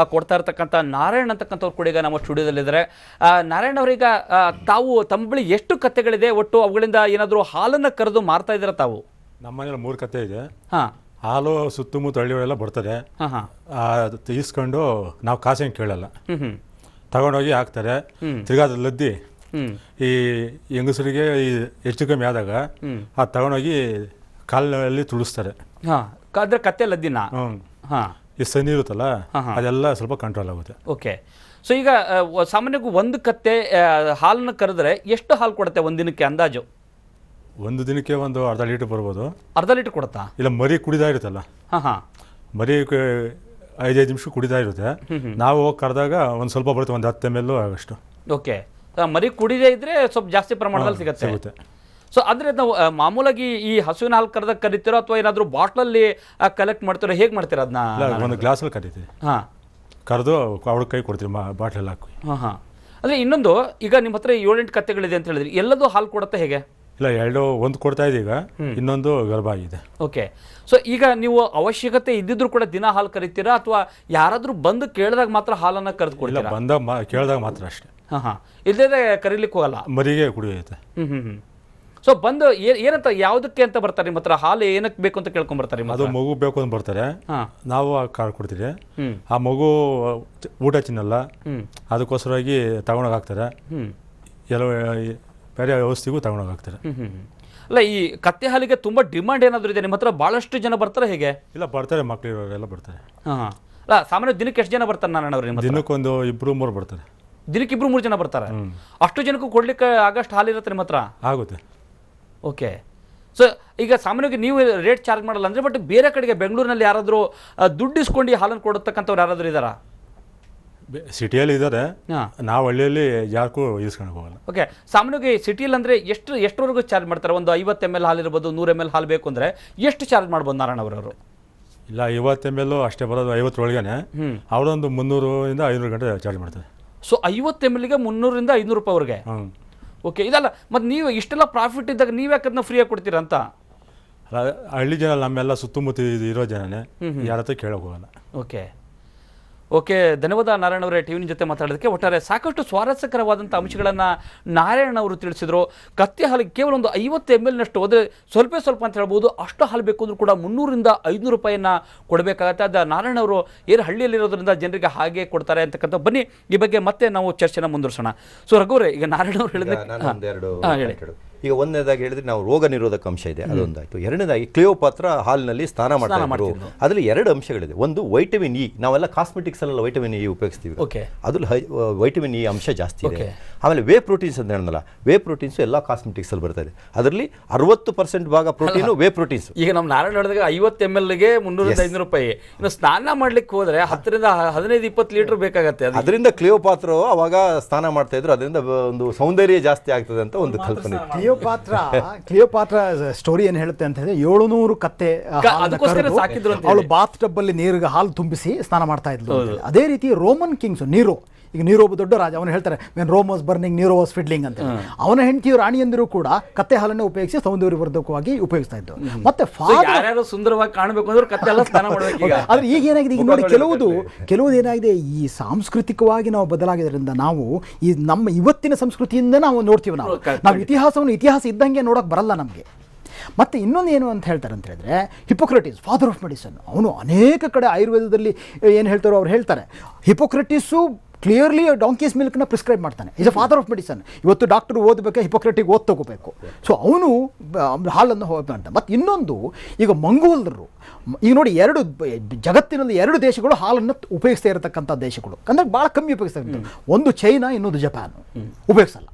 ಕೊಡ್ತಾ ಇರತಕ್ಕಂಥ ನಾರಾಯಣ್ ಅಂತಕ್ಕಂಥವ್ರು ಕೂಡ ಈಗ ನಮ್ಮ ಸ್ಟುಡಿಯೋದಲ್ಲಿದ್ದಾರೆ. ಆ, ನಾರಾಯಣ್ ಅವರೀಗ ಆ, ತಾವು ತಮ್ಮ ಬಳಿ ಎಷ್ಟು ಕತ್ತೆಗಳಿದೆ ಒಟ್ಟು ಅವುಗಳಿಂದ ಏನಾದರೂ ಹಾಲನ್ನು ಕರೆದು ಮಾರ್ತಾ ಇದ್ದೀರಾ ತಾವು? ನಮ್ಮ ಮನೇಲಿ ಮೂರು ಕತ್ತೆ ಇದೆ. ಹಾಂ. ಹಾಲು ಸುತ್ತಮುತ್ತ ಹಳ್ಳಿಗಳೆಲ್ಲ ಬರ್ತದೆ. ಅದು ಈಸ್ಕೊಂಡು ನಾವು ಕಾಸೇನು ಕೇಳಲ್ಲ. ತಗೊಂಡೋಗಿ ಹಾಕ್ತಾರೆ. ತಿರ್ಗಾದ ಅದು ಲದ್ದಿ ಈ ಹೆಂಗಸರಿಗೆ ಈ ಹೆಚ್ಚು ಕಮ್ಮಿ ಆದಾಗ ಅದು ತಗೊಂಡೋಗಿ ಕಾಲಿನಲ್ಲಿ ತುಳಿಸ್ತಾರೆ. ಹಾಂ ಆದರೆ ಕತ್ತೆ ಲದ್ದಿನ? ಹಾಂ. ಈ ಸನಿ ಇರುತ್ತಲ್ಲ. ಅದೆಲ್ಲ ಸ್ವಲ್ಪ ಕಂಟ್ರೋಲ್ ಆಗುತ್ತೆ. ಓಕೆ. ಸೊ ಈಗ ಸಾಮಾನ್ಯಕ್ಕೂ ಒಂದು ಕತ್ತೆ ಹಾಲನ್ನು ಕರೆದ್ರೆ ಎಷ್ಟು ಹಾಲು ಕೊಡುತ್ತೆ ಒಂದಿನಕ್ಕೆ ಅಂದಾಜು? ಒಂದು ದಿನಕ್ಕೆ ಒಂದು ಅರ್ಧ ಲೀಟರ್ ಬರ್ಬೋದು. ಅರ್ಧ ಲೀಟರ್ ಕೊಡುತ್ತಾ? ಇಲ್ಲ ಮರಿ ಕುಡಿದಾ ಇರುತ್ತಲ್ಲ? ಹಾಂ ಹಾಂ. ಮರಿ ಐದೈದು ನಿಮಿಷ ಕುಡಿದಾ ಇರುತ್ತೆ. ನಾವು ಹೋಗಿ ಕರೆದಾಗ ಒಂದು ಸ್ವಲ್ಪ ಬರುತ್ತೆ ಒಂದು ಹತ್ತು ಎಂ ಎಲ್ ಆಗಷ್ಟು. ಓಕೆ. ಮರಿ ಕುಡಿದೇ ಇದ್ರೆ ಸ್ವಲ್ಪ ಜಾಸ್ತಿ ಪ್ರಮಾಣದಲ್ಲಿ ಸಿಗುತ್ತೆ. ಸಿಗುತ್ತೆ. ಸೊ ಅಂದರೆ ನಾವು ಮಾಮೂಲಾಗಿ ಈ ಹಸುವಿನ ಹಾಲು ಕರೆದಾಗ ಕರಿತೀರೋ ಅಥವಾ ಏನಾದರೂ ಬಾಟ್ಲಲ್ಲಿ ಕಲೆಕ್ಟ್ ಮಾಡ್ತೀರೋ ಹೇಗೆ ಮಾಡ್ತೀರ ಅದನ್ನ ಒಂದು ಗ್ಲಾಸಲ್ಲಿ ಕರಿತೀವಿ. ಹಾಂ. ಕರೆದು ಅವ್ರ ಕೈ ಕೊಡ್ತೀವಿ ಮಾ ಬಾಟ್ಲೆಲ್ಲ ಹಾಕಿ. ಹಾಂ ಹಾಂ. ಅಂದರೆ ಇನ್ನೊಂದು ಈಗ ನಿಮ್ಮ ಹತ್ರ ಏಳೆಂಟು ಕತ್ತೆಗಳಿದೆ ಅಂತ ಹೇಳಿದ್ರಿ. ಎಲ್ಲದೂ ಹಾಲು ಕೊಡುತ್ತೆ ಹೇಗೆ? ಇಲ್ಲ ಎರಡು ಒಂದು ಕೊಡ್ತಾ ಇದೀಗ. ಈಗ ಇನ್ನೊಂದು ಗರ್ಭ ಆಗಿದೆ ಓಕೆ ಸೊ ಈಗ ನೀವು ಅವಶ್ಯಕತೆ ಇದ್ದಿದ್ರು ಕೂಡ ದಿನ ಹಾಲು ಕರಿತೀರಾ? ಅಥವಾ ಯಾರಾದರೂ ಬಂದು ಕೇಳಿದಾಗ ಮಾತ್ರ ಹಾಲನ್ನು ಕರೆದು ಇಲ್ಲ ಕೊಡ್ತೀರಾ? ಬಂದಾಗ ಮಾ ಕೇಳಿದಾಗ ಮಾತ್ರ ಅಷ್ಟೇ. ಹಾಂ ಹಾಂ. ಇಲ್ಲದೆ ಕರೀಲಿಕ್ಕೆ ಹೋಗಲ್ಲ ಮರಿಗೆ ಕುಡಿಯುತ್ತೆ. ಹ್ಮ್ ಹ್ಮ್ ಹ್ಮ್. ಸೊ ಬಂದು ಏ- ಏನಂತ ಯಾವುದಕ್ಕೆ ಅಂತ ಬರ್ತಾರೆ ನಿಮ್ಮ ಹತ್ರ? ಹಾಲು ಏನಕ್ಕೆ ಬೇಕು ಅಂತ ಕೇಳ್ಕೊಂಡ್ ಬರ್ತಾರೆ ನಿಮ್ಮ ಅದು ಹತ್ರ? ಮಗು ಬೇಕು ಅಂತ ಬರ್ತಾರೆ. ಹಾ. ನಾವು ಆ ಕಾರ್ ಕೊಡ್ತೀವಿ. ಹ್ಮ್. ಆ ಮಗು ಊಟ ತಿನ್ನಲ್ಲ. ಹ್ಮ್. ಅದಕ್ಕೋಸ್ಕರವಾಗಿ ತಗೊಂಡೋಗಿ ಹಾಕ್ತಾರೆ. ಹ್ಮ್. ಎಲ್ಲ ಈ ಬೇರೆ ವ್ಯವಸ್ಥೆಗೂ ತಗೊಂಡೋಗ್ತಾರೆ. ಅಲ್ಲ ಈ ಕತ್ತೆ ಹಾಲಿಗೆ ತುಂಬ ಡಿಮಾಂಡ್ ಏನಾದರೂ ಇದೆ? ನಿಮ್ಮ ಹತ್ರ ಭಾಳಷ್ಟು ಜನ ಬರ್ತಾರೆ ಹೇಗೆ? ಇಲ್ಲ ಬರ್ತಾರೆ ಮಕ್ಕಳು ಎಲ್ಲ ಬರ್ತಾರೆ. ಹಾಂ ಅಲ್ಲ ಸಾಮಾನ್ಯ ದಿನಕ್ಕೆ ಎಷ್ಟು ಜನ ಬರ್ತಾರೆ ನಾನು ನಿಮ್ಮ ಹತ್ರ? ದಿನಕ್ಕೊಂದು ಇಬ್ಬರು ಮೂರು ಬರ್ತಾರೆ. ದಿನಕ್ಕೆ ಇಬ್ಬರು ಮೂರು ಜನ ಬರ್ತಾರೆ? ಅಷ್ಟು ಜನಕ್ಕೂ ಕೊಡ್ಲಿಕ್ಕೆ ಆಗಷ್ಟು ಹಾಲು ಇರುತ್ತೆ ನಿಮ್ಮ ಹತ್ರ? ಆಗುತ್ತೆ. ಓಕೆ. ಸೊ ಈಗ ಸಾಮಾನ್ಯವಾಗಿ ನೀವು ರೇಟ್ ಚಾರ್ಜ್ ಮಾಡಲ್ಲ ಅಂದ್ರೆ ಬಟ್ ಬೇರೆ ಕಡೆಗೆ ಬೆಂಗಳೂರಿನಲ್ಲಿ ಯಾರಾದರೂ ದುಡ್ಡು ಇಸ್ಕೊಂಡು ಈ ಹಾಲನ್ನು ಕೊಡತಕ್ಕಂಥವ್ರು ಯಾರಾದರೂ ಇದ್ದಾರಾ? ಸಿಟಿಯಲ್ಲಿ ಇದ್ದಾರೆ. ಹಾ. ನಾವು ಹಳ್ಳಿಯಲ್ಲಿ ಯಾರಿಗೂ ಇಸ್ಕೊಂಡು ಹೋಗಲ್ಲ. ಓಕೆ ಸಾಮಾನ್ಯವಾಗಿ ಸಿಟಿಯಲ್ಲಿ ಅಂದರೆ ಎಷ್ಟು ಎಷ್ಟರವರೆಗೂ ಚಾರ್ಜ್ ಮಾಡ್ತಾರೆ? ಒಂದು ಐವತ್ತು ಎಂ ಎಲ್ ಹಾಲು ಇರ್ಬೋದು ನೂರು ಎಂ ಎಲ್ ಹಾಲು ಬೇಕು ಅಂದರೆ ಎಷ್ಟು ಚಾರ್ಜ್ ಮಾಡ್ಬೋದು ನಾರಾಯಣ ಅವರವರು? ಇಲ್ಲ ಐವತ್ತು ಎಂ ಎಲ್ಲು ಅಷ್ಟೇ ಬರೋದು ಐವತ್ತರೊಳಗೇನೆ. ಅವರೊಂದು ಮುನ್ನೂರಿಂದ ಐನೂರು ಗಂಟೆ ಚಾರ್ಜ್ ಮಾಡ್ತಾರೆ. ಸೊ ಐವತ್ತು ಎಂ ಎಲ್ಗೆ ಮುನ್ನೂರಿಂದ ಐನೂರು ರೂಪಾಯಿವರೆಗೆ ಹ್ಞೂ ಓಕೆ ಇದಲ್ಲ ಮತ್ತು ನೀವು ಇಷ್ಟೆಲ್ಲ ಪ್ರಾಫಿಟ್ ಇದ್ದಾಗ ನೀವು ಯಾಕೆ ಅದನ್ನ ಫ್ರೀಯಾಗಿ ಕೊಡ್ತೀರಂತ ಅಂತ? ಹಳ್ಳಿ ಜನ ನಮ್ಮೆಲ್ಲ ಸುತ್ತಮುತ್ತ ಇರೋ ಜನನೇ. ಯಾರ ಹತ್ರ ಕೇಳೋಕೆ ಹೋಗಲ್ಲ. ಓಕೆ ಓಕೆ ಧನ್ಯವಾದ ನಾರಾಯಣ ಅವರೇ ಟಿವಿನ ಜೊತೆ ಮಾತಾಡೋದಕ್ಕೆ. ಒಟ್ಟಾರೆ ಸಾಕಷ್ಟು ಸ್ವಾರಸ್ಯಕರವಾದಂಥ ಅಂಶಗಳನ್ನು ನಾರಾಯಣ ಅವರು ತಿಳಿಸಿದರು. ಕತ್ತೆ ಹಾಲಿಗೆ ಕೇವಲ ಒಂದು ಐವತ್ತು ಎಂ ನಷ್ಟು ಹೋದರೆ ಸ್ವಲ್ಪ ಸ್ವಲ್ಪ ಅಂತ ಹೇಳ್ಬೋದು. ಅಷ್ಟು ಹಾಲು ಬೇಕು ಅಂದರೂ ಕೂಡ ಮುನ್ನೂರಿಂದ ಐದುನೂರು ರೂಪಾಯಿಯನ್ನು ಕೊಡಬೇಕಾಗತ್ತೆ. ಅದು ನಾರಾಯಣ ಅವರು ಏನು ಹಳ್ಳಿಯಲ್ಲಿರೋದ್ರಿಂದ ಜನರಿಗೆ ಹಾಗೆ ಕೊಡ್ತಾರೆ ಅಂತಕ್ಕಂಥ ಬನ್ನಿ ಈ ಬಗ್ಗೆ ಮತ್ತೆ ನಾವು ಚರ್ಚೆನ ಮುಂದುವರಿಸೋಣ. ಸೊ ರಘುವರೇ ಈಗ ನಾರಾಯಣ ಅವರು ಹೇಳಿದ ಈಗ ಒಂದನೇದಾಗಿ ಹೇಳಿದ್ರೆ ನಾವು ರೋಗ ನಿರೋಧಕ ಅಂಶ ಇದೆ ಅದೊಂದಾಯ್ತು. ಎರಡನೇದಾಗಿ ಕ್ಲಿಯೋಪಾತ್ರ ಹಾಲ್ನಲ್ಲಿ ಸ್ನಾನ ಮಾಡ್ತಾರೆ ಅದರಲ್ಲಿ ಎರಡು ಅಂಶಗಳಿದೆ. ಒಂದು ವೈಟಮಿನ್ ಇ ನಾವೆಲ್ಲ ಕಾಸ್ಮೆಟಿಕ್ಸ್ ಅಲ್ಲೆಲ್ಲ ವೈಟಮಿನ್ ಇ ಉಪಯೋಗಿಸ್ತೀವಿ. ಓಕೆ. ಅದ್ರಲ್ಲಿ ಹೈ ವೈಟಮಿನ್ ಇ ಅಂಶ ಜಾಸ್ತಿ ಇದೆ. ಆಮೇಲೆ ವೇ ಪ್ರೋಟೀನ್ಸ್ ಅಂತ ಹೇಳಿದ್ನಲ್ಲ ವೇ ಪ್ರೋಟೀನ್ಸ್ ಎಲ್ಲ ಕಾಸ್ಮೆಟಿಕ್ಸ್ ಅಲ್ಲಿ ಬರ್ತಾ ಇದೆ. ಅದರಲ್ಲಿ ಅರವತ್ತು ಪರ್ಸೆಂಟ್ ಭಾಗ ಪ್ರೋಟೀನ್ ವೇ ಪ್ರೋಟೀನ್ಸ್ ಈಗ ನಮ್ಮ ನಾರಾಯಣ ಹೇಳಿದಾಗ ಐವತ್ತು ಎಂ ಎಲ್ಗೆ ಮುನ್ನೂರಿಂದ Yes. ಐನೂರು ರೂಪಾಯಿ. ಇನ್ನು ಸ್ನಾನ ಮಾಡ್ಲಿಕ್ಕೆ ಹೋದ್ರೆ ಹತ್ತರಿಂದ ಹದಿನೈದು ಇಪ್ಪತ್ತು ಲೀಟರ್ ಬೇಕಾಗತ್ತೆ ಅದು ಅದರಿಂದ ಕ್ಲಿಯೋಪಾತ್ರ ಅವಾಗ ಸ್ನಾನ ಮಾಡ್ತಾ ಇದ್ರು ಅದರಿಂದ ಒಂದು ಸೌಂದರ್ಯ ಜಾಸ್ತಿ ಆಗ್ತದೆ ಅಂತ ಒಂದು ಕಲ್ಪನೆ. ಕ್ಲಿಯೋಪಾತ್ರ ಕ್ಲಿಯೋಪಾತ್ರ ಸ್ಟೋರಿ ಏನ್ ಹೇಳುತ್ತೆ ಅಂತ ಹೇಳಿದ್ರೆ ಏಳುನೂರು ಕತ್ತೆ ಅವಳು ಬಾತ್ ಟಬ್ ಅಲ್ಲಿ ನೀರಿಗೆ ಹಾಲು ತುಂಬಿಸಿ ಸ್ನಾನ ಮಾಡ್ತಾ ಇದ್ಲು ಅದೇ ರೀತಿ ರೋಮನ್ ಕಿಂಗ್ಸ್ ನೀರೋ ಈಗ ನೀರೋ ಒಬ್ಬ ದೊಡ್ಡ ರಾಜ ಅವನು ಹೇಳ್ತಾರೆ main Rome was burning Nero was fiddling ಅಂತ ಅವನ ಹೆಂಡತಿಯು ರಾಣಿಯಂದಿರು ಕೂಡ ಕತ್ತೆ ಹಾಲನ್ನು ಉಪಯೋಗಿಸಿ ಸೌಂದರ್ಯವರ್ಧಕವಾಗಿ ಉಪಯೋಗಿಸ್ತಾ ಇದ್ದವು ಮತ್ತೆ ಯಾರ್ಯಾರು ಸುಂದರವಾಗಿ ಕಾಣಬೇಕು ಅಂದ್ರೆ ಕತ್ತೆ ಎಲ್ಲ ಸ್ನಾನ ಮಾಡಬೇಕು ಆದ್ರೆ ಈಗ ಏನಾಗಿದೆ? ಈಗ ನೋಡಿ ಕೆಲವುದು ಕೆಲವುದು ಏನಾಗಿದೆ? ಈ ಸಾಂಸ್ಕೃತಿಕವಾಗಿ ನಾವು ಬದಲಾಗಿದ್ರಿಂದ ನಾವು ಈ ನಮ್ಮ ಇವತ್ತಿನ ಸಂಸ್ಕೃತಿಯಿಂದ ನಾವು ನೋಡ್ತೀವಿ ನಾವು. ನಾವು ಇತಿಹಾಸವನ್ನು ಇತಿಹಾಸ ಇದ್ದಂಗೆ ನೋಡೋಕೆ ಬರಲ್ಲ ನಮಗೆ. ಮತ್ತೆ ಇನ್ನೊಂದು ಏನು ಅಂತ ಹೇಳ್ತಾರೆ ಅಂತ ಹೇಳಿದ್ರೆ ಹಿಪೋಕ್ರೆಟಿಸ್ ಫಾದರ್ ಆಫ್ ಮೆಡಿಸನ್ ಅವನು ಅನೇಕ ಕಡೆ ಆಯುರ್ವೇದದಲ್ಲಿ ಏನು ಹೇಳ್ತಾರೋ ಅವ್ರು ಹೇಳ್ತಾರೆ. ಹಿಪೋಕ್ರಟಿಸು ಕ್ಲಿಯರ್ಲಿ ಡಾಂಕೀಸ್ ಮಿಲ್ಕ್ನ ಪ್ರಿಸ್ಕ್ರೈಬ್ ಮಾಡ್ತಾನೆ. Is a father of medicine ಇವತ್ತು ಡಾಕ್ಟರ್ ಓದಬೇಕು ಹಿಪೋಕ್ರೆಟಿಕ್ ಓದ್ ತಗೋಬೇಕು. ಸೊ ಅವನು ಹಾಲನ್ನು ಹೋಗ್ತಾನೆ ಮತ್ತು ಇನ್ನೊಂದು ಈಗ ಮಂಗೋಲರು ಈಗ ನೋಡಿ ಎರಡು ಜಗತ್ತಿನಲ್ಲಿ ಎರಡು ದೇಶಗಳು ಹಾಲನ್ನು ಉಪಯೋಗಿಸ್ತಾ ಇರತಕ್ಕಂಥ ದೇಶಗಳು. ಅಂದರೆ ಭಾಳ ಕಮ್ಮಿ ಉಪಯೋಗಿಸ್ತಾ ಒಂದು ಚೈನಾ ಇನ್ನೊಂದು ಜಪಾನ್. ಉಪಯೋಗಿಸಲ್ಲ.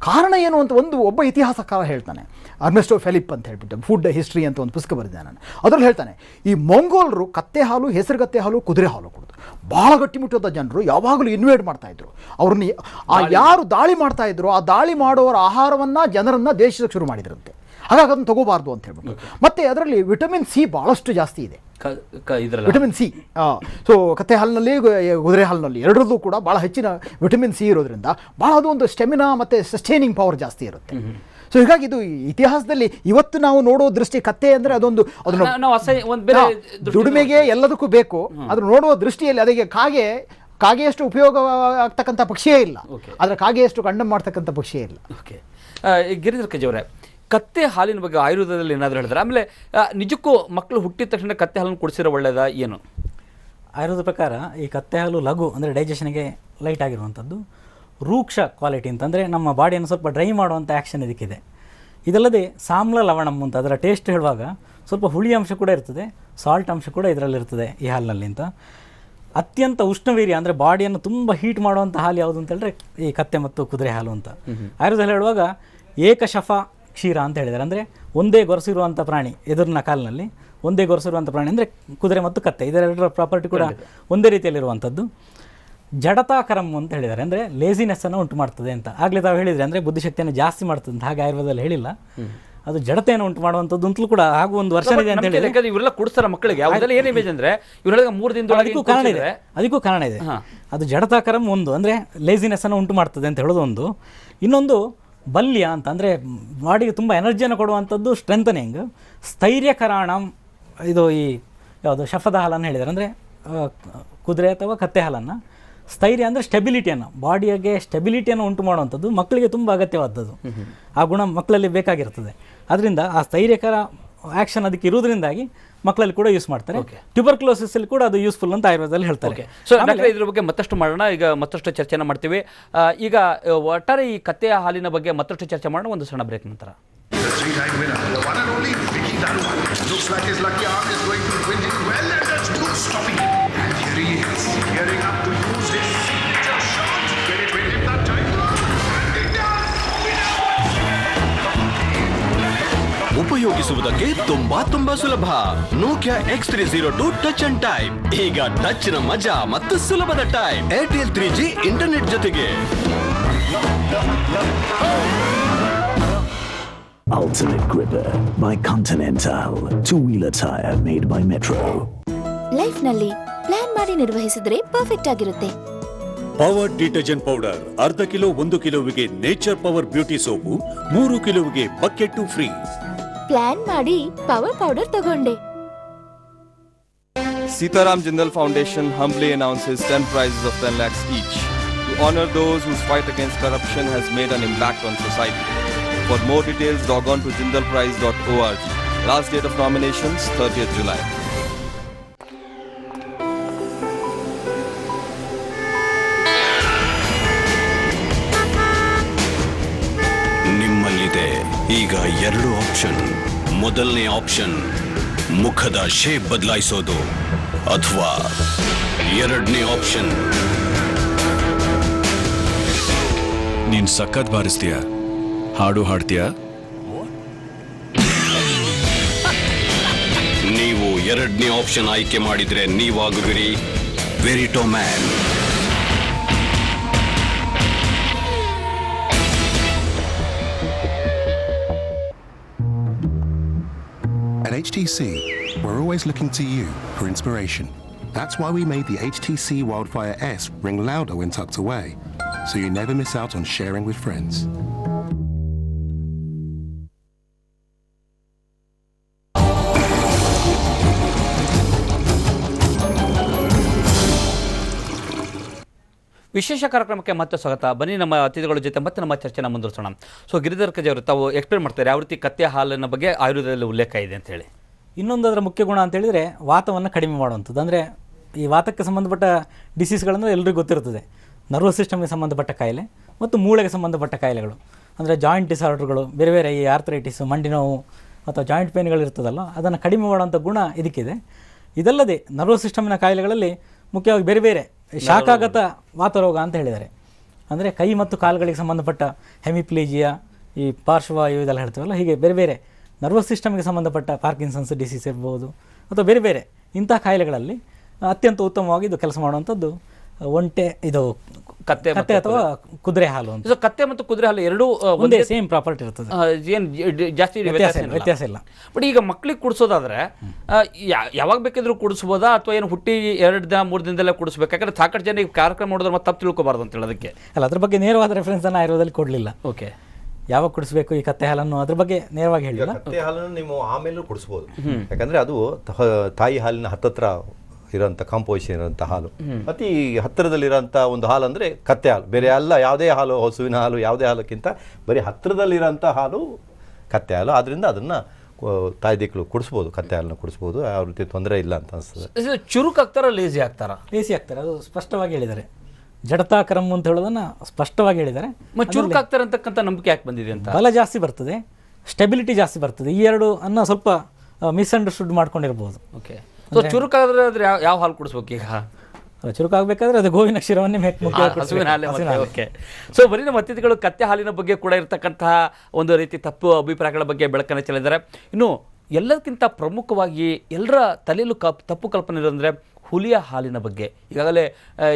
ಕಾರಣ ಏನು ಅಂತ ಒಂದು ಒಬ್ಬ ಇತಿಹಾಸಕಾರ ಹೇಳ್ತಾನೆ. ಅರ್ನೆಸ್ಟೋ ಫೆಲಿಪ್ ಅಂತ ಹೇಳ್ಬಿಟ್ಟು ಫುಡ್ ಹಿಸ್ಟ್ರಿ ಅಂತ ಒಂದು ಪುಸ್ತಕ ಬರೆದಿದ್ದೆ ನಾನು ಅದರಲ್ಲಿ ಹೇಳ್ತಾನೆ ಈ ಮಂಗೋಲರು ಕತ್ತೆ ಹಾಲು ಹೆಸರುಗತ್ತೆ ಹಾಲು ಕುದುರೆ ಹಾಲು ಕೊಡೋದು. ಭಾಳ ಗಟ್ಟಿಮುಟ್ಟದ ಜನರು ಯಾವಾಗಲೂ ಇನ್ವೇಟ್ ಮಾಡ್ತಾ ಇದ್ರು. ಅವ್ರನ್ನ ಆ ಯಾರು ದಾಳಿ ಮಾಡ್ತಾ ಇದ್ರು ಆ ದಾಳಿ ಮಾಡೋರ ಆಹಾರವನ್ನು ಜನರನ್ನು ದೇಶಕ್ಕೆ ಶುರು ಮಾಡಿದ್ರಂತೆ. ಹಾಗಾಗಿ ಅದನ್ನು ತಗೋಬಾರ್ದು ಅಂತ ಹೇಳ್ಬಿಟ್ಟು. ಮತ್ತೆ ಅದರಲ್ಲಿ ವಿಟಮಿನ್ ಸಿ ಭಾಳಷ್ಟು ಜಾಸ್ತಿ ಇದೆ. ವಿಟಮಿನ್ ಸಿ ಸೊ ಕತ್ತೆ ಹಾಲಿನಲ್ಲಿ ಕುದುರೆ ಹಾಲಿನಲ್ಲಿ ಎರಡರದ್ದು ಕೂಡ ಭಾಳ ಹೆಚ್ಚಿನ ವಿಟಮಿನ್ ಸಿ ಇರೋದ್ರಿಂದ ಭಾಳ ಅದು ಒಂದು ಸ್ಟೆಮಿನಾ ಮತ್ತು ಸಸ್ಟೈನಿಂಗ್ ಪವರ್ ಜಾಸ್ತಿ ಇರುತ್ತೆ. ಸೊ ಹೀಗಾಗಿ ಇದು ಇತಿಹಾಸದಲ್ಲಿ ಇವತ್ತು ನಾವು ನೋಡೋ ದೃಷ್ಟಿ ಕತ್ತೆ ಅಂದ್ರೆ ಅದೊಂದು ದುಡಿಮೆಗೆ ಎಲ್ಲದಕ್ಕೂ ಬೇಕು ಅದ್ರ ನೋಡುವ ದೃಷ್ಟಿಯಲ್ಲಿ ಅದಕ್ಕೆ ಕಾಗೆ ಕಾಗೆಯಷ್ಟು ಉಪಯೋಗ ಆಗ್ತಕ್ಕಂಥ ಪಕ್ಷಿಯೇ ಇಲ್ಲ. ಆದ್ರೆ ಕಾಗೆಯಷ್ಟು ಕಣ್ಣು ಮಾಡ್ತಕ್ಕಂಥ ಪಕ್ಷಿಯೇ ಇಲ್ಲ. ಓಕೆ ಗಿರಿಧರ್ ಕಜವರೇ ಕತ್ತೆ ಹಾಲಿನ ಬಗ್ಗೆ ಆಯುರ್ವೇದದಲ್ಲಿ ಏನಾದರೂ ಹೇಳಿದ್ರೆ? ಆಮೇಲೆ ನಿಜಕ್ಕೂ ಮಕ್ಕಳು ಹುಟ್ಟಿದ ತಕ್ಷಣ ಕತ್ತೆ ಹಾಲನ್ನು ಕುಡಿಸಿರೋ ಒಳ್ಳೆಯದ ಏನು? ಆಯುರ್ವೇದ ಪ್ರಕಾರ ಈ ಕತ್ತೆ ಹಾಲು ಲಘು ಅಂದರೆ ಡೈಜೆಷನ್ಗೆ ಲೈಟ್ ಆಗಿರುವಂಥದ್ದು ರೂಕ್ಷ ಕ್ವಾಲಿಟಿ ಅಂತಂದರೆ ನಮ್ಮ ಬಾಡಿಯನ್ನು ಸ್ವಲ್ಪ ಡ್ರೈ ಮಾಡುವಂಥ ಆ್ಯಕ್ಷನ್ ಇದಕ್ಕಿದೆ. ಇದಲ್ಲದೆ ಸಾಮ್ಲ ಲವಣಂ ಅಂತ ಅದರ ಟೇಸ್ಟ್ ಹೇಳುವಾಗ ಸ್ವಲ್ಪ ಹುಳಿ ಅಂಶ ಕೂಡ ಇರ್ತದೆ ಸಾಲ್ಟ್ ಅಂಶ ಕೂಡ ಇದರಲ್ಲಿರ್ತದೆ ಈ ಹಾಲಿನಲ್ಲಿ ಅಂತ. ಅತ್ಯಂತ ಉಷ್ಣವೀರ್ಯ ಅಂದರೆ ಬಾಡಿಯನ್ನು ತುಂಬ ಹೀಟ್ ಮಾಡುವಂಥ ಹಾಲು ಯಾವುದು ಅಂತ ಹೇಳಿದ್ರೆ ಈ ಕತ್ತೆ ಮತ್ತು ಕುದುರೆ ಹಾಲು ಅಂತ. ಆಯುರ್ವೇದ ಹೇಳುವಾಗ ಏಕಶಫ ಕ್ಷೀರ ಅಂತ ಹೇಳಿದ್ದಾರೆ ಅಂದರೆ ಒಂದೇ ಗೊರಸಿರುವಂಥ ಪ್ರಾಣಿ ಎದುರಿನ ಕಾಲಿನಲ್ಲಿ ಒಂದೇ ಗೊರಸಿರುವಂಥ ಪ್ರಾಣಿ ಅಂದರೆ ಕುದುರೆ ಮತ್ತು ಕತ್ತೆ. ಇದೆರಡರ ಪ್ರಾಪರ್ಟಿ ಕೂಡ ಒಂದೇ ರೀತಿಯಲ್ಲಿರುವಂಥದ್ದು ಜಡತಾಕರಂ ಅಂತ ಹೇಳಿದ್ದಾರೆ ಅಂದರೆ ಲೇಸಿನೆಸ್ಸನ್ನು ಉಂಟು ಮಾಡ್ತದೆ ಅಂತ. ಆಗಲೇ ತಾವು ಹೇಳಿದರೆ ಅಂದರೆ ಬುದ್ಧಿಶಕ್ತಿಯನ್ನು ಜಾಸ್ತಿ ಮಾಡ್ತದೆ ಅಂತ. ಹಾಗೆ ಆಯುರ್ವೇದದಲ್ಲಿ ಹೇಳಿಲ್ಲ. ಅದು ಜಡತೆಯನ್ನು ಉಂಟು ಮಾಡುವಂಥದ್ದು ಅಂತಲೂ ಕೂಡ ಹಾಗೂ ಒಂದು ವರ್ಷ ಇದೆ ಅಂತ ಹೇಳಿದ್ರೆ. ಯಾಕಂದ್ರೆ ಇವರೆಲ್ಲ ಕುಡಿಸ್ತಾರೆ ಮಕ್ಕಳಿಗೆ. ಅವ್ರದೆಲ್ಲ ಏನು ಇಮೇಜ್ ಅಂದ್ರೆ ಇವರೆಲ್ಲ ಮೂರು ದಿನದೊಳಗೆ ಅದಕ್ಕೂ ಕಾರಣ ಇದೆ. ಅದಕ್ಕೂ ಕಾರಣ ಇದೆ. ಅದು ಜಡತಾಕರಂ ಒಂದು. ಅಂದರೆ ಲೇಸಿನೆಸ್ಸನ್ನು ಉಂಟು ಮಾಡ್ತದೆ ಅಂತ ಹೇಳೋದು ಒಂದು ಇನ್ನೊಂದು ಬಲ್ಯ ಅಂತ ಅಂದರೆ ಬಾಡಿಗೆ ತುಂಬ ಎನರ್ಜಿಯನ್ನು ಕೊಡುವಂಥದ್ದು ಸ್ಟ್ರೆಂಥನಿಂಗ್ ಸ್ಥೈರ್ಯಕರಾಣಂ ಇದು ಈ ಯಾವುದು ಶಫದ ಹಾಲನ್ನು ಹೇಳಿದ್ದಾರೆ ಅಂದರೆ ಕುದುರೆ ಅಥವಾ ಕತ್ತೆ ಹಾಲನ್ನು. ಸ್ಥೈರ್ಯ ಅಂದರೆ ಸ್ಟೆಬಿಲಿಟಿಯನ್ನು ಬಾಡಿಯಾಗೆ ಸ್ಟೆಬಿಲಿಟಿಯನ್ನು ಉಂಟು ಮಾಡುವಂಥದ್ದು ಮಕ್ಕಳಿಗೆ ತುಂಬ ಅಗತ್ಯವಾದದ್ದು. ಆ ಗುಣ ಮಕ್ಕಳಲ್ಲಿ ಬೇಕಾಗಿರ್ತದೆ. ಅದರಿಂದ ಆ ಸ್ಥೈರ್ಯಕರ ಆ್ಯಕ್ಷನ್ ಅದಕ್ಕೆ ಇರೋದ್ರಿಂದಾಗಿ ಮಕ್ಕಳಲ್ಲಿ ಕೂಡ ಯೂಸ್ ಮಾಡ್ತಾರೆ. ಟ್ಯೂಬರ್ಕ್ಲೋಸಿಸ್ ಅಲ್ಲಿ ಕೂಡ ಅದು ಯೂಸ್ಫುಲ್ ಅಂತ ಆಯುರ್ವೇದದಲ್ಲಿ ಹೇಳ್ತಾರೆ. ಸೊ ಡಾಕ್ಟರ್ ಇದ್ರ ಬಗ್ಗೆ ಮತ್ತಷ್ಟು ಮಾಡೋಣ. ಈಗ ಮತ್ತಷ್ಟು ಚರ್ಚೆನ ಮಾಡ್ತೀವಿ. ಈಗ ಒಟ್ಟಾರೆ ಈ ಕತ್ತೆಯ ಹಾಲಿನ ಬಗ್ಗೆ ಮತ್ತಷ್ಟು ಚರ್ಚೆ ಮಾಡೋಣ. ಒಂದು ಸಣ್ಣ ಬ್ರೇಕ್ ನಂತರ. Looks like his lucky arm is going to win it. Well, and do no stopping. Him. And here he is, gearing up ಉಪಯೋಗಿಸುವುದಕ್ಕೆ ತುಂಬಾ ತುಂಬಾ ಸುಲಭ. Nokia X three zero two touch and type ಈಗ ಟಚ್ನ ಮಜಾ ಮತ್ತು ಸುಲಭದ type Airtel three G internet ಜೊತೆಗೆ. Ultimate Gripper by Continental. Two-wheeler tire made by Metro. ಲೈಫ್ನಲ್ಲಿ ಪ್ಲಾನ್ ಮಾಡಿ ನಿರ್ವಹಿಸಿದ್ರೆ ಪರ್ಫೆಕ್ಟ್ ಆಗಿರುತ್ತೆ. ಪವರ್ ಡಿಟರ್ಜೆಂಟ್ ಪೌಡರ್ ಅರ್ಧ ಕಿಲೋ ಒಂದು ಕಿಲೋವಿಗೆ ನೇಚರ್ ಪವರ್ ಬ್ಯೂಟಿ ಸೋಪು ಮೂರು ಕಿಲೋವಿಗೆ ಬಕೆಟ್ ಫ್ರೀ ಪ್ಲಾನ್ ಮಾಡಿ ಪವರ್ ಪೌಡರ್ ತಗೊಂಡೆ Sitaram Jindal Foundation humbly announces 10 prizes of 10 lakhs each to honor those whose fight against corruption has made an impact on society. For more details, log on to jindalprize.org. Last date of nominations 30th July. ಈಗ ಎರಡು option ಮೊದಲನೇ option ಮುಖದ shape ಬದಲಾಯಿಸೋದು. ಅಥವಾ ಎರಡನೇ option ನೀನ್ ಸಖತ್ ಬಾರಿಸ್ತೀಯ? ಹಾಡು ಹಾಡ್ತೀಯ? ನೀವು ಎರಡನೇ ಆಪ್ಷನ್ ಆಯ್ಕೆ ಮಾಡಿದ್ರೆ ನೀವಾಗುವಿರಿ. Verito man HTC, we're always looking to you for inspiration. That's why we made the HTC Wildfire S ring louder when tucked away, so you never miss out on sharing with friends. ವಿಶೇಷ ಕಾರ್ಯಕ್ರಮಕ್ಕೆ ಮತ್ತೆ ಸ್ವಾಗತ. ಬನ್ನಿ ನಮ್ಮ ಅತಿಥಿಗಳ ಜೊತೆ ಮತ್ತೆ ನಮ್ಮ ಚರ್ಚೆನ ಮುಂದುವರಿಸೋಣ. ಸೊ ಗಿರಿಧರ್ ಕಜೆ ಅವರು ತಾವು ಎಕ್ಸ್ಪ್ಲೇನ್ ಮಾಡ್ತಾರೆ ಯಾವ ರೀತಿ ಕತ್ತೆ ಹಾಲಿನ ಬಗ್ಗೆ ಆಯುರ್ವೇದದಲ್ಲಿ ಉಲ್ಲೇಖ ಇದೆ ಅಂತ ಹೇಳಿ. ಇನ್ನೊಂದು ಅದರ ಮುಖ್ಯ ಗುಣ ಅಂತ ಹೇಳಿದರೆ ವಾತವನ್ನು ಕಡಿಮೆ ಮಾಡುವಂಥದ್ದು. ಅಂದರೆ ಈ ವಾತಕ್ಕೆ ಸಂಬಂಧಪಟ್ಟ ಡಿಸೀಸ್ಗಳಂದ್ರೆ ಎಲ್ಲರಿಗೂ ಗೊತ್ತಿರುತ್ತದೆ. ನರ್ವಸ್ ಸಿಸ್ಟಮ್ಗೆ ಸಂಬಂಧಪಟ್ಟ ಕಾಯಿಲೆ ಮತ್ತು ಮೂಳೆಗೆ ಸಂಬಂಧಪಟ್ಟ ಕಾಯಿಲೆಗಳು. ಅಂದರೆ ಜಾಯಿಂಟ್ ಡಿಸಾರ್ಡರ್ಗಳು ಬೇರೆ ಬೇರೆ ಈ ಆರ್ಥರೈಟಿಸ್ ಮಂಡಿ ನೋವು ಅಥವಾ ಜಾಯಿಂಟ್ ಪೇನ್ಗಳು ಇರ್ತದಲ್ಲ, ಅದನ್ನು ಕಡಿಮೆ ಮಾಡುವಂಥ ಗುಣ ಇದಕ್ಕಿದೆ. ಇದಲ್ಲದೆ ನರ್ವಸ್ ಸಿಸ್ಟಮ್ನ ಕಾಯಿಲೆಗಳಲ್ಲಿ ಮುಖ್ಯವಾಗಿ ಬೇರೆ ಬೇರೆ ಶಾಖಾಗತ ವಾತರೋಗ ಅಂತ ಹೇಳಿದ್ದಾರೆ. ಅಂದರೆ ಕೈ ಮತ್ತು ಕಾಲುಗಳಿಗೆ ಸಂಬಂಧಪಟ್ಟ ಹೆಮಿಪ್ಲೇಜಿಯಾ, ಈ ಪಾರ್ಶ್ವವಾಯು ಇದೆಲ್ಲ ಹೇಳ್ತೀವಲ್ಲ, ಹೀಗೆ ಬೇರೆ ಬೇರೆ ನರ್ವಸ್ ಸಿಸ್ಟಮ್ಗೆ ಸಂಬಂಧಪಟ್ಟ ಪಾರ್ಕಿನ್ಸನ್ಸ್, ಡಿಸೀಸ್ ಇರ್ಬೋದು, ಅಥವಾ ಬೇರೆ ಬೇರೆ ಇಂಥ ಕಾಯಿಲೆಗಳಲ್ಲಿ ಅತ್ಯಂತ ಉತ್ತಮವಾಗಿ ಇದು ಕೆಲಸ ಮಾಡುವಂಥದ್ದು, ಒಂಟೆ ಇದು ಕತ್ತೆ ಕತ್ತೆ ಅಥವಾ ಕುದುರೆ. ಹಾಲು ಅಂತ. ಸೊ ಕತ್ತೆ ಮತ್ತು ಕುದುರೆ ಹಾಲು ಎರಡೂ ಒಂದೇ ಸೇಮ್ ಪ್ರಾಪರ್ಟಿ ಇರ್ತದೆ. ಏನು ಜಾಸ್ತಿ ವ್ಯತ್ಯಾಸ ಇಲ್ಲ, ವ್ಯತ್ಯಾಸ ಇಲ್ಲ. ಬಟ್ ಈಗ ಮಕ್ಳಿಗೆ ಕುಡಿಸೋದಾದ್ರೆ ಯಾವಾಗ ಬೇಕಿದ್ರು ಕುಡಿಸ್ಬೋದಾ? ಅಥವಾ ಏನು ಹುಟ್ಟಿ ಎರಡು ದಿನ ಮೂರು ದಿನದಲ್ಲೇ ಕುಡಿಸ್ಬೇಕು? ಯಾಕಂದ್ರೆ ಸಾಕಷ್ಟು ಜನ ಈ ಕಾರ್ಯಕ್ರಮ ನೋಡಿದ್ರೆ ಮತ್ತೆ ತಪ್ಪು ತಿಳ್ಕೊಬಾರ್ದು ಅಂತ ಹೇಳೋದಕ್ಕೆ. ಅಲ್ಲ ಅದ್ರ ಬಗ್ಗೆ ನೇರವಾದ ರೆಫರೆನ್ಸ್ ಅನ್ನು ಆಯುರ್ವೇದದಲ್ಲಿ ಕೊಡಲಿಲ್ಲ. ಓಕೆ ಯಾವಾಗ ಕುಡಿಸ್ಬೇಕು ಈ ಕತ್ತೆ ಹಾಲನ್ನು ಅದ್ರ ಬಗ್ಗೆ ನೇರವಾಗಿ ಹೇಳಿಲ್ಲ. ಕತ್ತೆ ಹಾಲನ್ನು ನೀವು ಆಮೇಲೂ ಕುಡಿಸ್ಬೋದು. ಯಾಕಂದ್ರೆ ಅದು ತಾಯಿ ಹಾಲಿನ ಹತ್ತತ್ರ ಇರೋಂಥ ಕಾಂಪೋಸಿಷನ್ ಇರೋಂಥ ಹಾಲು. ಅತಿ ಹತ್ತಿರದಲ್ಲಿರೋಂಥ ಒಂದು ಹಾಲು ಅಂದರೆ ಕತ್ತೆ ಹಾಲು. ಬೇರೆ ಎಲ್ಲ ಯಾವುದೇ ಹಾಲು ಹಸುವಿನ ಹಾಲು ಯಾವುದೇ ಹಾಲಕ್ಕಿಂತ ಬರೀ ಹತ್ತಿರದಲ್ಲಿರೋಂಥ ಹಾಲು ಕತ್ತೆ ಹಾಲು. ಆದ್ದರಿಂದ ಅದನ್ನು ತಾಯ್ದಿಕ್ಳು ಕುಡಿಸ್ಬೋದು ಕತ್ತೆ ಹಾಲನ್ನ ಕುಡಿಸ್ಬೋದು. ಯಾವ ರೀತಿ ತೊಂದರೆ ಇಲ್ಲ ಅಂತ ಅನಿಸ್ತದೆ. ಚುರುಕು ಆಗ್ತಾರ ಲೇಜಿ ಆಗ್ತಾರ? ಲೇಸಿ ಆಗ್ತಾರೆ. ಅದು ಸ್ಪಷ್ಟವಾಗಿ ಹೇಳಿದ್ದಾರೆ. ಜಡತಾಕರಂ ಅಂತ ಹೇಳೋದನ್ನ ಸ್ಪಷ್ಟವಾಗಿ ಹೇಳಿದ್ದಾರೆ. ಮತ್ತೆ ಚುರುಕು ಆಗ್ತಾರೆ ಅಂತಕ್ಕಂಥ ನಂಬಿಕೆ ಯಾಕೆ ಬಂದಿದೆ ಅಂತ? ಬಲ ಜಾಸ್ತಿ ಬರ್ತದೆ ಸ್ಟೆಬಿಲಿಟಿ ಜಾಸ್ತಿ ಬರ್ತದೆ. ಈ ಎರಡು ಅನ್ನ ಸ್ವಲ್ಪ ಮಿಸ್ಅಂಡರ್ಸ್ಟುಡ್ ಮಾಡ್ಕೊಂಡಿರ್ಬೋದು. ಓಕೆ ಸೊ ಚುರುಕಾದ್ರೆ ಆದ್ರೆ ಯಾವ ಯಾವ ಹಾಲು ಕುಡಿಸ್ಬೇಕು ಈಗ? ಚುರುಕಾಗಬೇಕಾದ್ರೆ ಅದು ಗೋವಿನ ಕ್ಷೀರವನ್ನೇ ಓಕೆ ಸೊ ಬರೀ ನಮ್ಮ ಅತಿಥಿಗಳು ಕತ್ತೆ ಹಾಲಿನ ಬಗ್ಗೆ ಕೂಡ ಇರತಕ್ಕಂತಹ ಒಂದು ರೀತಿ ತಪ್ಪು ಅಭಿಪ್ರಾಯಗಳ ಬಗ್ಗೆ ಬೆಳಕನ್ನು ಚೆಲ್ಲಿದ್ದಾರೆ. ಇನ್ನು ಎಲ್ಲದಕ್ಕಿಂತ ಪ್ರಮುಖವಾಗಿ ಎಲ್ಲರ ತಲೆಯಲ್ಲೂ ಕಪ್ ತಪ್ಪು ಕಲ್ಪನೆ ಇರೋದಂದರೆ ಹುಲಿಯ ಹಾಲಿನ ಬಗ್ಗೆ. ಈಗಾಗಲೇ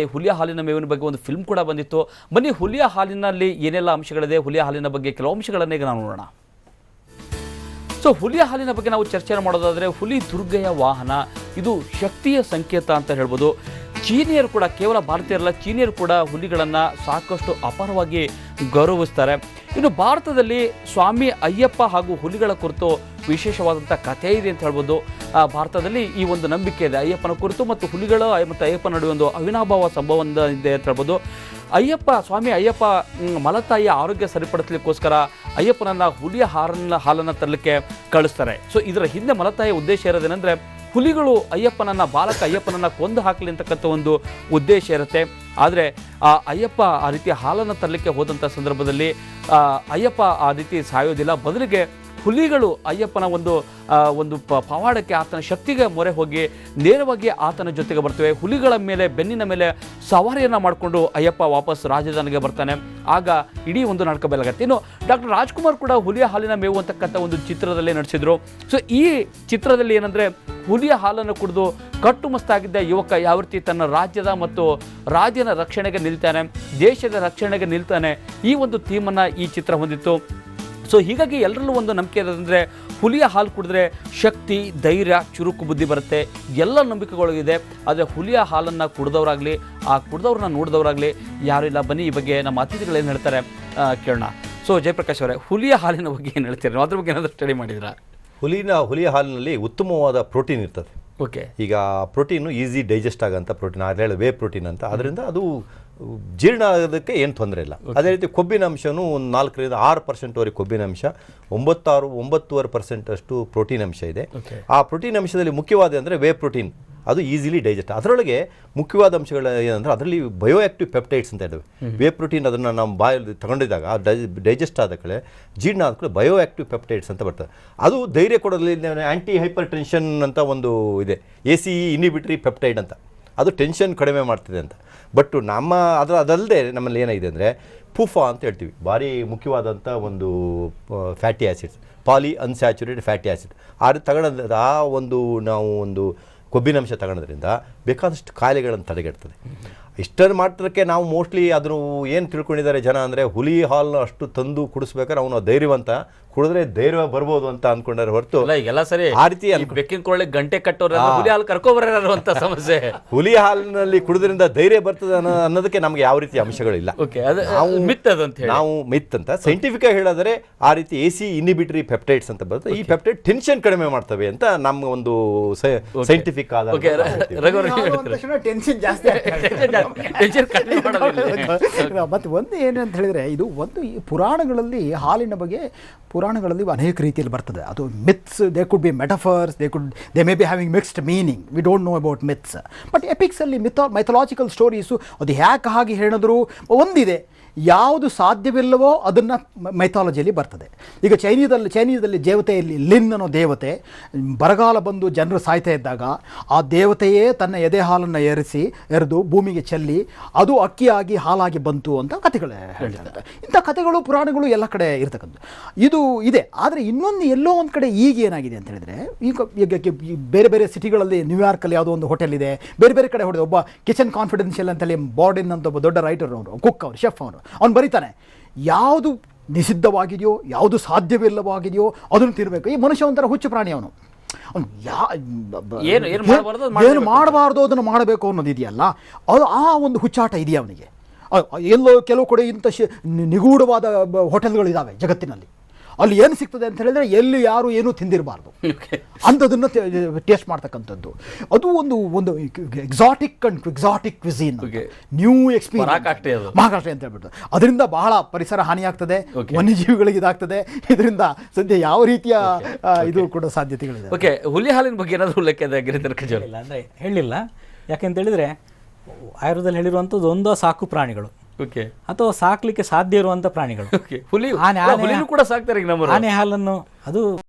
ಈ ಹುಲಿಯ ಹಾಲಿನ ಮೇವಿನ ಬಗ್ಗೆ ಒಂದು ಫಿಲ್ಮ್ ಕೂಡ ಬಂದಿತ್ತು. ಬನ್ನಿ ಹುಲಿಯ ಹಾಲಿನಲ್ಲಿ ಏನೆಲ್ಲ ಅಂಶಗಳಿದೆ? ಹುಲಿಯ ಹಾಲಿನ ಬಗ್ಗೆ ಕೆಲವು ಅಂಶಗಳನ್ನೇ ಈಗ ನಾವು ನೋಡೋಣ. ಸೊ ಹುಲಿಯ ಹಾಲಿನ ಬಗ್ಗೆ ನಾವು ಚರ್ಚೆ ಮಾಡೋದಾದರೆ ಹುಲಿ ದುರ್ಗೆಯ ವಾಹನ. ಇದು ಶಕ್ತಿಯ ಸಂಕೇತ ಅಂತ ಹೇಳ್ಬೋದು. ಚೀನಿಯರು ಕೂಡ ಕೇವಲ ಭಾರತೀಯರಲ್ಲ, ಚೀನಿಯರು ಕೂಡ ಹುಲಿಗಳನ್ನು ಸಾಕಷ್ಟು ಅಪಾರವಾಗಿ ಗೌರವಿಸ್ತಾರೆ. ಇನ್ನು ಭಾರತದಲ್ಲಿ ಸ್ವಾಮಿ ಅಯ್ಯಪ್ಪ ಹಾಗೂ ಹುಲಿಗಳ ಕುರಿತು ವಿಶೇಷವಾದಂಥ ಕಥೆ ಇದೆ ಅಂತ ಹೇಳ್ಬೋದು. ಭಾರತದಲ್ಲಿ ಈ ಒಂದು ನಂಬಿಕೆ ಇದೆ. ಅಯ್ಯಪ್ಪನ ಕುರಿತು ಮತ್ತು ಹುಲಿಗಳ, ಮತ್ತು ಅಯ್ಯಪ್ಪನ ನಡುವೆ ಒಂದು ಅವಿನಾಭಾವ ಸಂಬಂಧ ಇದೆ ಅಂತ ಹೇಳ್ಬೋದು. ಅಯ್ಯಪ್ಪ, ಸ್ವಾಮಿ ಅಯ್ಯಪ್ಪ ಮಲತಾಯಿಯ ಆರೋಗ್ಯ ಸರಿಪಡಿಸಲಿಕ್ಕೋಸ್ಕರ ಅಯ್ಯಪ್ಪನನ್ನ ಹುಲಿಯ ಹಾರನ್ನ, ಹಾಲನ್ನು ತರಲಿಕ್ಕೆ ಕಳಿಸ್ತಾರೆ. ಸೊ ಇದರ ಹಿಂದೆ ಮಲತಾಯಿಯ ಉದ್ದೇಶ ಇರೋದೇನೆಂದರೆ, ಹುಲಿಗಳು ಅಯ್ಯಪ್ಪನನ್ನ, ಬಾಲಕ ಅಯ್ಯಪ್ಪನನ್ನ ಕೊಂದು ಹಾಕಲಿ ಅಂತಕ್ಕಂಥ ಒಂದು ಉದ್ದೇಶ ಇರುತ್ತೆ. ಆದರೆ, ಆ ಅಯ್ಯಪ್ಪ ಆ ರೀತಿ ಹಾಲನ್ನು ತರಲಿಕ್ಕೆ ಹೋದಂಥ ಸಂದರ್ಭದಲ್ಲಿ ಅಯ್ಯಪ್ಪ ಆ ರೀತಿ ಸಾಯೋದಿಲ್ಲ. ಬದಲಿಗೆ ಹುಲಿಗಳು ಅಯ್ಯಪ್ಪನ ಒಂದು ಒಂದು ಪವಾಡಕ್ಕೆ ಆತನ ಶಕ್ತಿಗೆ ಮೊರೆ ಹೋಗಿ ನೇರವಾಗಿ ಆತನ ಜೊತೆಗೆ ಬರ್ತವೆ. ಹುಲಿಗಳ ಮೇಲೆ, ಬೆನ್ನಿನ ಮೇಲೆ ಸವಾರಿಯನ್ನು ಮಾಡಿಕೊಂಡು ಅಯ್ಯಪ್ಪ ವಾಪಸ್ ರಾಜಧಾನಿಗೆ ಬರ್ತಾನೆ. ಆಗ ಇಡೀ ಒಂದು ನಾಟಕ ಬೆಲಗತ್ತೆ ಇನ್ನು ಡಾಕ್ಟರ್ ರಾಜ್ಕುಮಾರ್ ಕೂಡ ಹುಲಿಯ ಹಾಲಿನ ಮೇವು ಅಂತಕ್ಕಂಥ ಒಂದು ಚಿತ್ರದಲ್ಲಿ ನಟಿಸಿದ್ರು ಸೊ ಈ ಚಿತ್ರದಲ್ಲಿ ಏನಂದರೆ ಹುಲಿಯ ಹಾಲನ್ನು ಕುಡಿದು ಕಟ್ಟುಮಸ್ತಾಗಿದ್ದ ಯುವಕ ಯಾವ ರೀತಿ ತನ್ನ ರಾಜ್ಯದ ಮತ್ತು ರಾಜ್ಯನ ರಕ್ಷಣೆಗೆ ನಿಲ್ತಾನೆ, ದೇಶದ ರಕ್ಷಣೆಗೆ ನಿಲ್ತಾನೆ ಈ ಒಂದು ಥೀಮನ್ನು ಈ ಚಿತ್ರ ಹೊಂದಿತ್ತು. ಸೊ ಹೀಗಾಗಿ ಎಲ್ಲರಲ್ಲೂ ಒಂದು ನಂಬಿಕೆ ಇರೋದಂದರೆ ಹುಲಿಯ ಹಾಲು ಕುಡಿದ್ರೆ ಶಕ್ತಿ ಧೈರ್ಯ ಚುರುಕು ಬುದ್ಧಿ ಬರುತ್ತೆ. ಎಲ್ಲ ನಂಬಿಕೆಗಳಿದೆ ಆದರೆ ಹುಲಿಯ ಹಾಲನ್ನು ಕುಡಿದವರಾಗಲಿ ಆ ಕುಡಿದವ್ರನ್ನ ನೋಡಿದವರಾಗಲಿ ಯಾರಿಲ್ಲ ಬನ್ನಿ ಈ ಬಗ್ಗೆ ನಮ್ಮ ಅತಿಥಿಗಳು ಏನು ಹೇಳ್ತಾರೆ ಕೇಳೋಣ. ಸೊ ಜಯಪ್ರಕಾಶ್ ಅವರೇ ಹುಲಿಯ ಹಾಲಿನ ಬಗ್ಗೆ ಏನು ಹೇಳ್ತೀರಿ? ಅದ್ರ ಬಗ್ಗೆ ಏನಾದರೂ ಸ್ಟಡಿ ಮಾಡಿದ್ರಾ? ಹುಲಿನ ಹುಲಿಯ ಹಾಲಿನಲ್ಲಿ ಉತ್ತಮವಾದ ಪ್ರೋಟೀನ್ ಇರ್ತದೆ. ಓಕೆ ಈಗ ಪ್ರೋಟೀನು ಈಸಿ ಡೈಜೆಸ್ಟ್ ಆಗೋಂಥ ಪ್ರೋಟೀನ್ ಅದೇ ಹೇಳಿ ವೇ ಪ್ರೋಟೀನ್ ಅಂತ. ಅದರಿಂದ ಅದು ಜೀರ್ಣ ಆಗೋದಕ್ಕೆ ಏನು ತೊಂದರೆ ಇಲ್ಲ. ಅದೇ ರೀತಿ ಕೊಬ್ಬಿನ ಅಂಶನೂ ಒಂದು ನಾಲ್ಕರಿಂದ ಆರು ಪರ್ಸೆಂಟ್ವರೆಗೆ ಕೊಬ್ಬಿನ ಅಂಶ ಒಂಬತ್ತಾರು ಒಂಬತ್ತುವರೆ ಪರ್ಸೆಂಟ್ ಅಷ್ಟು ಪ್ರೋಟೀನ್ ಅಂಶ ಇದೆ. ಆ ಪ್ರೋಟೀನ್ ಅಂಶದಲ್ಲಿ ಮುಖ್ಯವಾದ ಅಂದರೆ ವೇ ಪ್ರೋಟೀನ್ ಅದು ಈಸಿಲಿ ಡೈಜೆಸ್ಟ್ ಅದರೊಳಗೆ ಮುಖ್ಯವಾದ ಅಂಶಗಳು ಏನಂದ್ರೆ ಅದರಲ್ಲಿ ಬಯೋ ಆಕ್ಟಿವ್ ಪೆಪ್ಟೈಡ್ಸ್ ಅಂತ ಇದ್ದಾವೆ. ವೇ ಪ್ರೋಟೀನ್ ಅದನ್ನು ನಾವು ಬಾಯಲ್ಲಿ ತಗೊಂಡಿದ್ದಾಗ ಡೈಜೆಸ್ಟ್ ಆದ ಕಡೆ ಜೀರ್ಣ ಆದ ಕಡೆ ಬಯೋ ಆಕ್ಟಿವ್ ಪೆಪ್ಟೈಡ್ಸ್ ಅಂತ ಬರ್ತದೆ. ಅದು ಧೈರ್ಯ ಕೊಡೋದ್ರಲ್ಲಿ ಆ್ಯಂಟಿ ಹೈಪರ್ ಟೆನ್ಷನ್ ಅಂತ ಒಂದು ಇದೆ. ಎ ಸಿ ಇನಿಬಿಟ್ರಿ ಪೆಪ್ಟೈಡ್ ಅಂತ. ಅದು ಟೆನ್ಷನ್ ಕಡಿಮೆ ಮಾಡ್ತಿದೆ ಅಂತ. ಬಟ್ ನಮ್ಮ ಅದರ ಅದಲ್ಲದೆ ನಮ್ಮಲ್ಲಿ ಏನಿದೆ ಅಂದರೆ ಪುಫಾ ಅಂತ ಹೇಳ್ತೀವಿ. ಭಾರಿ ಮುಖ್ಯವಾದಂಥ ಒಂದು fatty acids poly unsaturated fatty acid ಆ ತಗೊಳ್ಳೋದ್ರಿಂದ ಆ ಒಂದು ನಾವು ಒಂದು ಕೊಬ್ಬಿನಂಶ ತಗೊಳೋದ್ರಿಂದ ಬೇಕಾದಷ್ಟು ಕಾಯಿಲೆಗಳನ್ನು ತಡೆಗಟ್ತದೆ. ಇಷ್ಟರ ಮಾತ್ರಕ್ಕೆ ನಾವು ಮೋಸ್ಟ್ಲಿ ಅದನ್ನು ಏನು ತಿಳ್ಕೊಂಡಿದ್ದಾರೆ ಜನ ಅಂದರೆ ಹುಲಿ ಹಾಲ್ನ ಅಷ್ಟು ತಂದು ಕುಡಿಸ್ಬೇಕಾದ್ರೆ ಅವನು ಧೈರ್ಯವಂತ ಕುಡಿದ್ರೆ ಧೈರ್ಯ ಬರ್ಬೋದು ಅಂತ ಅನ್ಕೊಂಡಾರೆ ಹೊರತು ಅಲ್ಲ ಈಗೆಲ್ಲ ಸರಿ ಆ ರೀತಿ ಬೆಕ್ಕಿನ ಕೊಳ್ಳೆ ಗಂಟೆ ಕಟ್ಟೋರ ಹುಲಿ ಹಾಲು ಕರ್ಕೊಬರಾರು ಅಂತ ಸಮಸ್ಯೆ. ಹುಲಿ ಹಾಲಿನಲ್ಲಿ ಕುಡಿದ್ರಿಂದ ಧೈರ್ಯ ಬರ್ತದೆ ಅನ್ನೋದಕ್ಕೆ ನಮ್ಗೆ ಯಾವ ರೀತಿ ಅಂಶಗಳಿಲ್ಲ. ಓಕೆ ಅದು ನಾವು ಮಿತ್ ಅದಂತ ಅಂತ ಹೇಳಿ. ನಾವು ಮಿತ್ ಅಂತ ಸೈಂಟಿಫಿಕ್ ಆಗಿ ಹೇಳೋದ್ರೆ ಆ ರೀತಿ ಎ ಸಿ ಇನಿಬಿಟರಿ ಪೆಪ್ಟೈಡ್ಸ್ ಅಂತ ಬರುತ್ತೆ. ಈ ಪೆಪ್ಟೈಡ್ ಟೆನ್ಷನ್ ಕಡಿಮೆ ಮಾಡ್ತವೆ ಅಂತ ನಮ್ಮ ಒಂದು ಸೈಂಟಿಫಿಕ್ ಆದ ಟೆನ್ಷನ್ ಜಾಸ್ತಿ ಟೆನ್ಷನ್ ಕಡಿಮೆ [laughs] ಮಾಡೋದಿಲ್ಲ. ಮತ್ತೆ ಒಂದು ಏನು ಅಂತ ಹೇಳಿದ್ರೆ ಇದು ಒಂದು ಪುರಾಣಗಳಲ್ಲಿ ಹಾಲಿನ ಬಗ್ಗೆ ಪುರಾಣಗಳಲ್ಲಿ ಅನೇಕ ರೀತಿಯಲ್ಲಿ ಬರ್ತದೆ. ಅದು myths they could be metaphors they could they may be having mixed meaning we don't know about myths but ಎಪಿಕ್ಸಲ್ಲಿ ಮಿಥಾ ಮೈಥಲಾಜಿಕಲ್ ಸ್ಟೋರೀಸು ಅದು ಯಾಕೆ ಹಾಗೆ ಹೇಳಿದ್ರು? ಒಂದಿದೆ. ಯಾವುದು ಸಾಧ್ಯವಿಲ್ಲವೋ ಅದನ್ನು ಮೈಥಾಲಜಿಯಲ್ಲಿ ಬರ್ತದೆ. ಈಗ ಚೈನೀದಲ್ಲಿ ಚೈನೀಸಲ್ಲಿ ದೇವತೆಯಲ್ಲಿ ಲಿನ್ ಅನ್ನೋ ದೇವತೆ, ಬರಗಾಲ ಬಂದು ಜನರು ಸಾಯ್ತಾ ಇದ್ದಾಗ ಆ ದೇವತೆಯೇ ತನ್ನ ಎದೆ ಹಾಲನ್ನು ಏರಿಸಿ ಎರೆದು ಭೂಮಿಗೆ ಚೆಲ್ಲಿ ಅದು ಅಕ್ಕಿಯಾಗಿ ಹಾಲಾಗಿ ಬಂತು ಅಂತ ಕಥೆಗಳು ಹೇಳ್ತಾರೆ ಇಂಥ ಕಥೆಗಳು, ಪುರಾಣಗಳು ಎಲ್ಲ ಕಡೆ ಇರ್ತಕ್ಕಂಥ ಇದು ಇದೆ. ಆದರೆ ಇನ್ನೊಂದು ಎಲ್ಲೋ ಒಂದು ಕಡೆ ಈಗ ಏನಾಗಿದೆ ಅಂತ ಹೇಳಿದರೆ ಈಗ ಬೇರೆ ಬೇರೆ ಸಿಟಿಗಳಲ್ಲಿ ನ್ಯೂಯಾರ್ಕಲ್ಲಿ ಯಾವುದೋ ಒಂದು ಹೋಟೆಲ್ ಇದೆ, ಬೇರೆ ಬೇರೆ ಕಡೆ ಹೊಡೆದು ಒಬ್ಬ ಕಿಚನ್ ಕಾನ್ಫಿಡೆನ್ಷಿಯಲ್ ಅಂತೇಳಿ ಬಾರ್ಡಿನ್ ಅಂತ ಒಬ್ಬ ದೊಡ್ಡ ರೈಟರ್ ಅವರು ಕುಕ್ ಅವರು ಶೆಫ್ ಅವನು ಅವ್ನು ಬರೀತಾನೆ ಯಾವುದು ನಿಷಿದ್ಧವಾಗಿದೆಯೋ ಯಾವುದು ಸಾಧ್ಯವಿಲ್ಲವಾಗಿದೆಯೋ ಅದನ್ನು ತಿನ್ನಬೇಕು ಈ ಮನುಷ್ಯ ಒಂಥರ ಹುಚ್ಚು ಪ್ರಾಣಿ ಅವನು. ಅವನು ಯಾ ಏನು- ಏನು ಮಾಡ್ಬಾರ್ದು ಅದನ್ನು ಮಾಡಬೇಕು ಅನ್ನೋದು ಇದೆಯಲ್ಲ ಅದು ಆ ಒಂದು ಹುಚ್ಚಾಟ ಇದೆಯಾ ಅವನಿಗೆ? ಎಲ್ಲೋ ಕೆಲವು ಕಡೆ ಇಂಥ ಶಿ ನಿಗೂಢವಾದ ಹೋಟೆಲ್ಗಳಿದ್ದಾವೆ ಜಗತ್ತಿನಲ್ಲಿ. ಅಲ್ಲಿ ಏನು ಸಿಗ್ತದೆ ಅಂತ ಹೇಳಿದ್ರೆ ಎಲ್ಲಿ ಯಾರು ಏನೂ ತಿಂದಿರಬಾರ್ದು. ಅಂಥದನ್ನು ಟೇಸ್ಟ್ ಮಾಡ್ತಕ್ಕಂಥದ್ದು. ಅದು ಒಂದು ಒಂದು exotic and exotic vision new experience. Maharashtra ಅಂತ ಹೇಳ್ಬಿಟ್ಟು ಅದರಿಂದ ಬಹಳ ಪರಿಸರ ಹಾನಿಯಾಗ್ತದೆ ವನ್ಯಜೀವಿಗಳಿಗೆ ಇದಾಗ್ತದೆ. ಇದರಿಂದ ಸದ್ಯ ಯಾವ ರೀತಿಯ ಇದು ಕೂಡ ಸಾಧ್ಯತೆಗಳಿದೆ. ಓಕೆ ಹುಲಿ ಹಾಲಿನ ಬಗ್ಗೆ ಏನಾದರೂ ಉಲ್ಲೇಖ ಇದೆ ಗಿರಿಧರ್ ಅಂದರೆ ಹೇಳಿಲ್ಲ. ಯಾಕೆಂತ ಹೇಳಿದ್ರೆ ಆಯುರ್ವೇದದಲ್ಲಿ ಹೇಳಿರುವಂಥದ್ದು ಒಂದೋ ಸಾಕು ಪ್ರಾಣಿಗಳು. ಅಥವಾ ಸಾಕ್ಲಿಕ್ಕೆ ಸಾಧ್ಯ ಇರುವಂತ ಪ್ರಾಣಿಗಳು. ಆನೆ ಕೂಡ ಸಾಕ್ತಾರೆ. ಆನೆ ಹಾಲನ್ನು ಅದು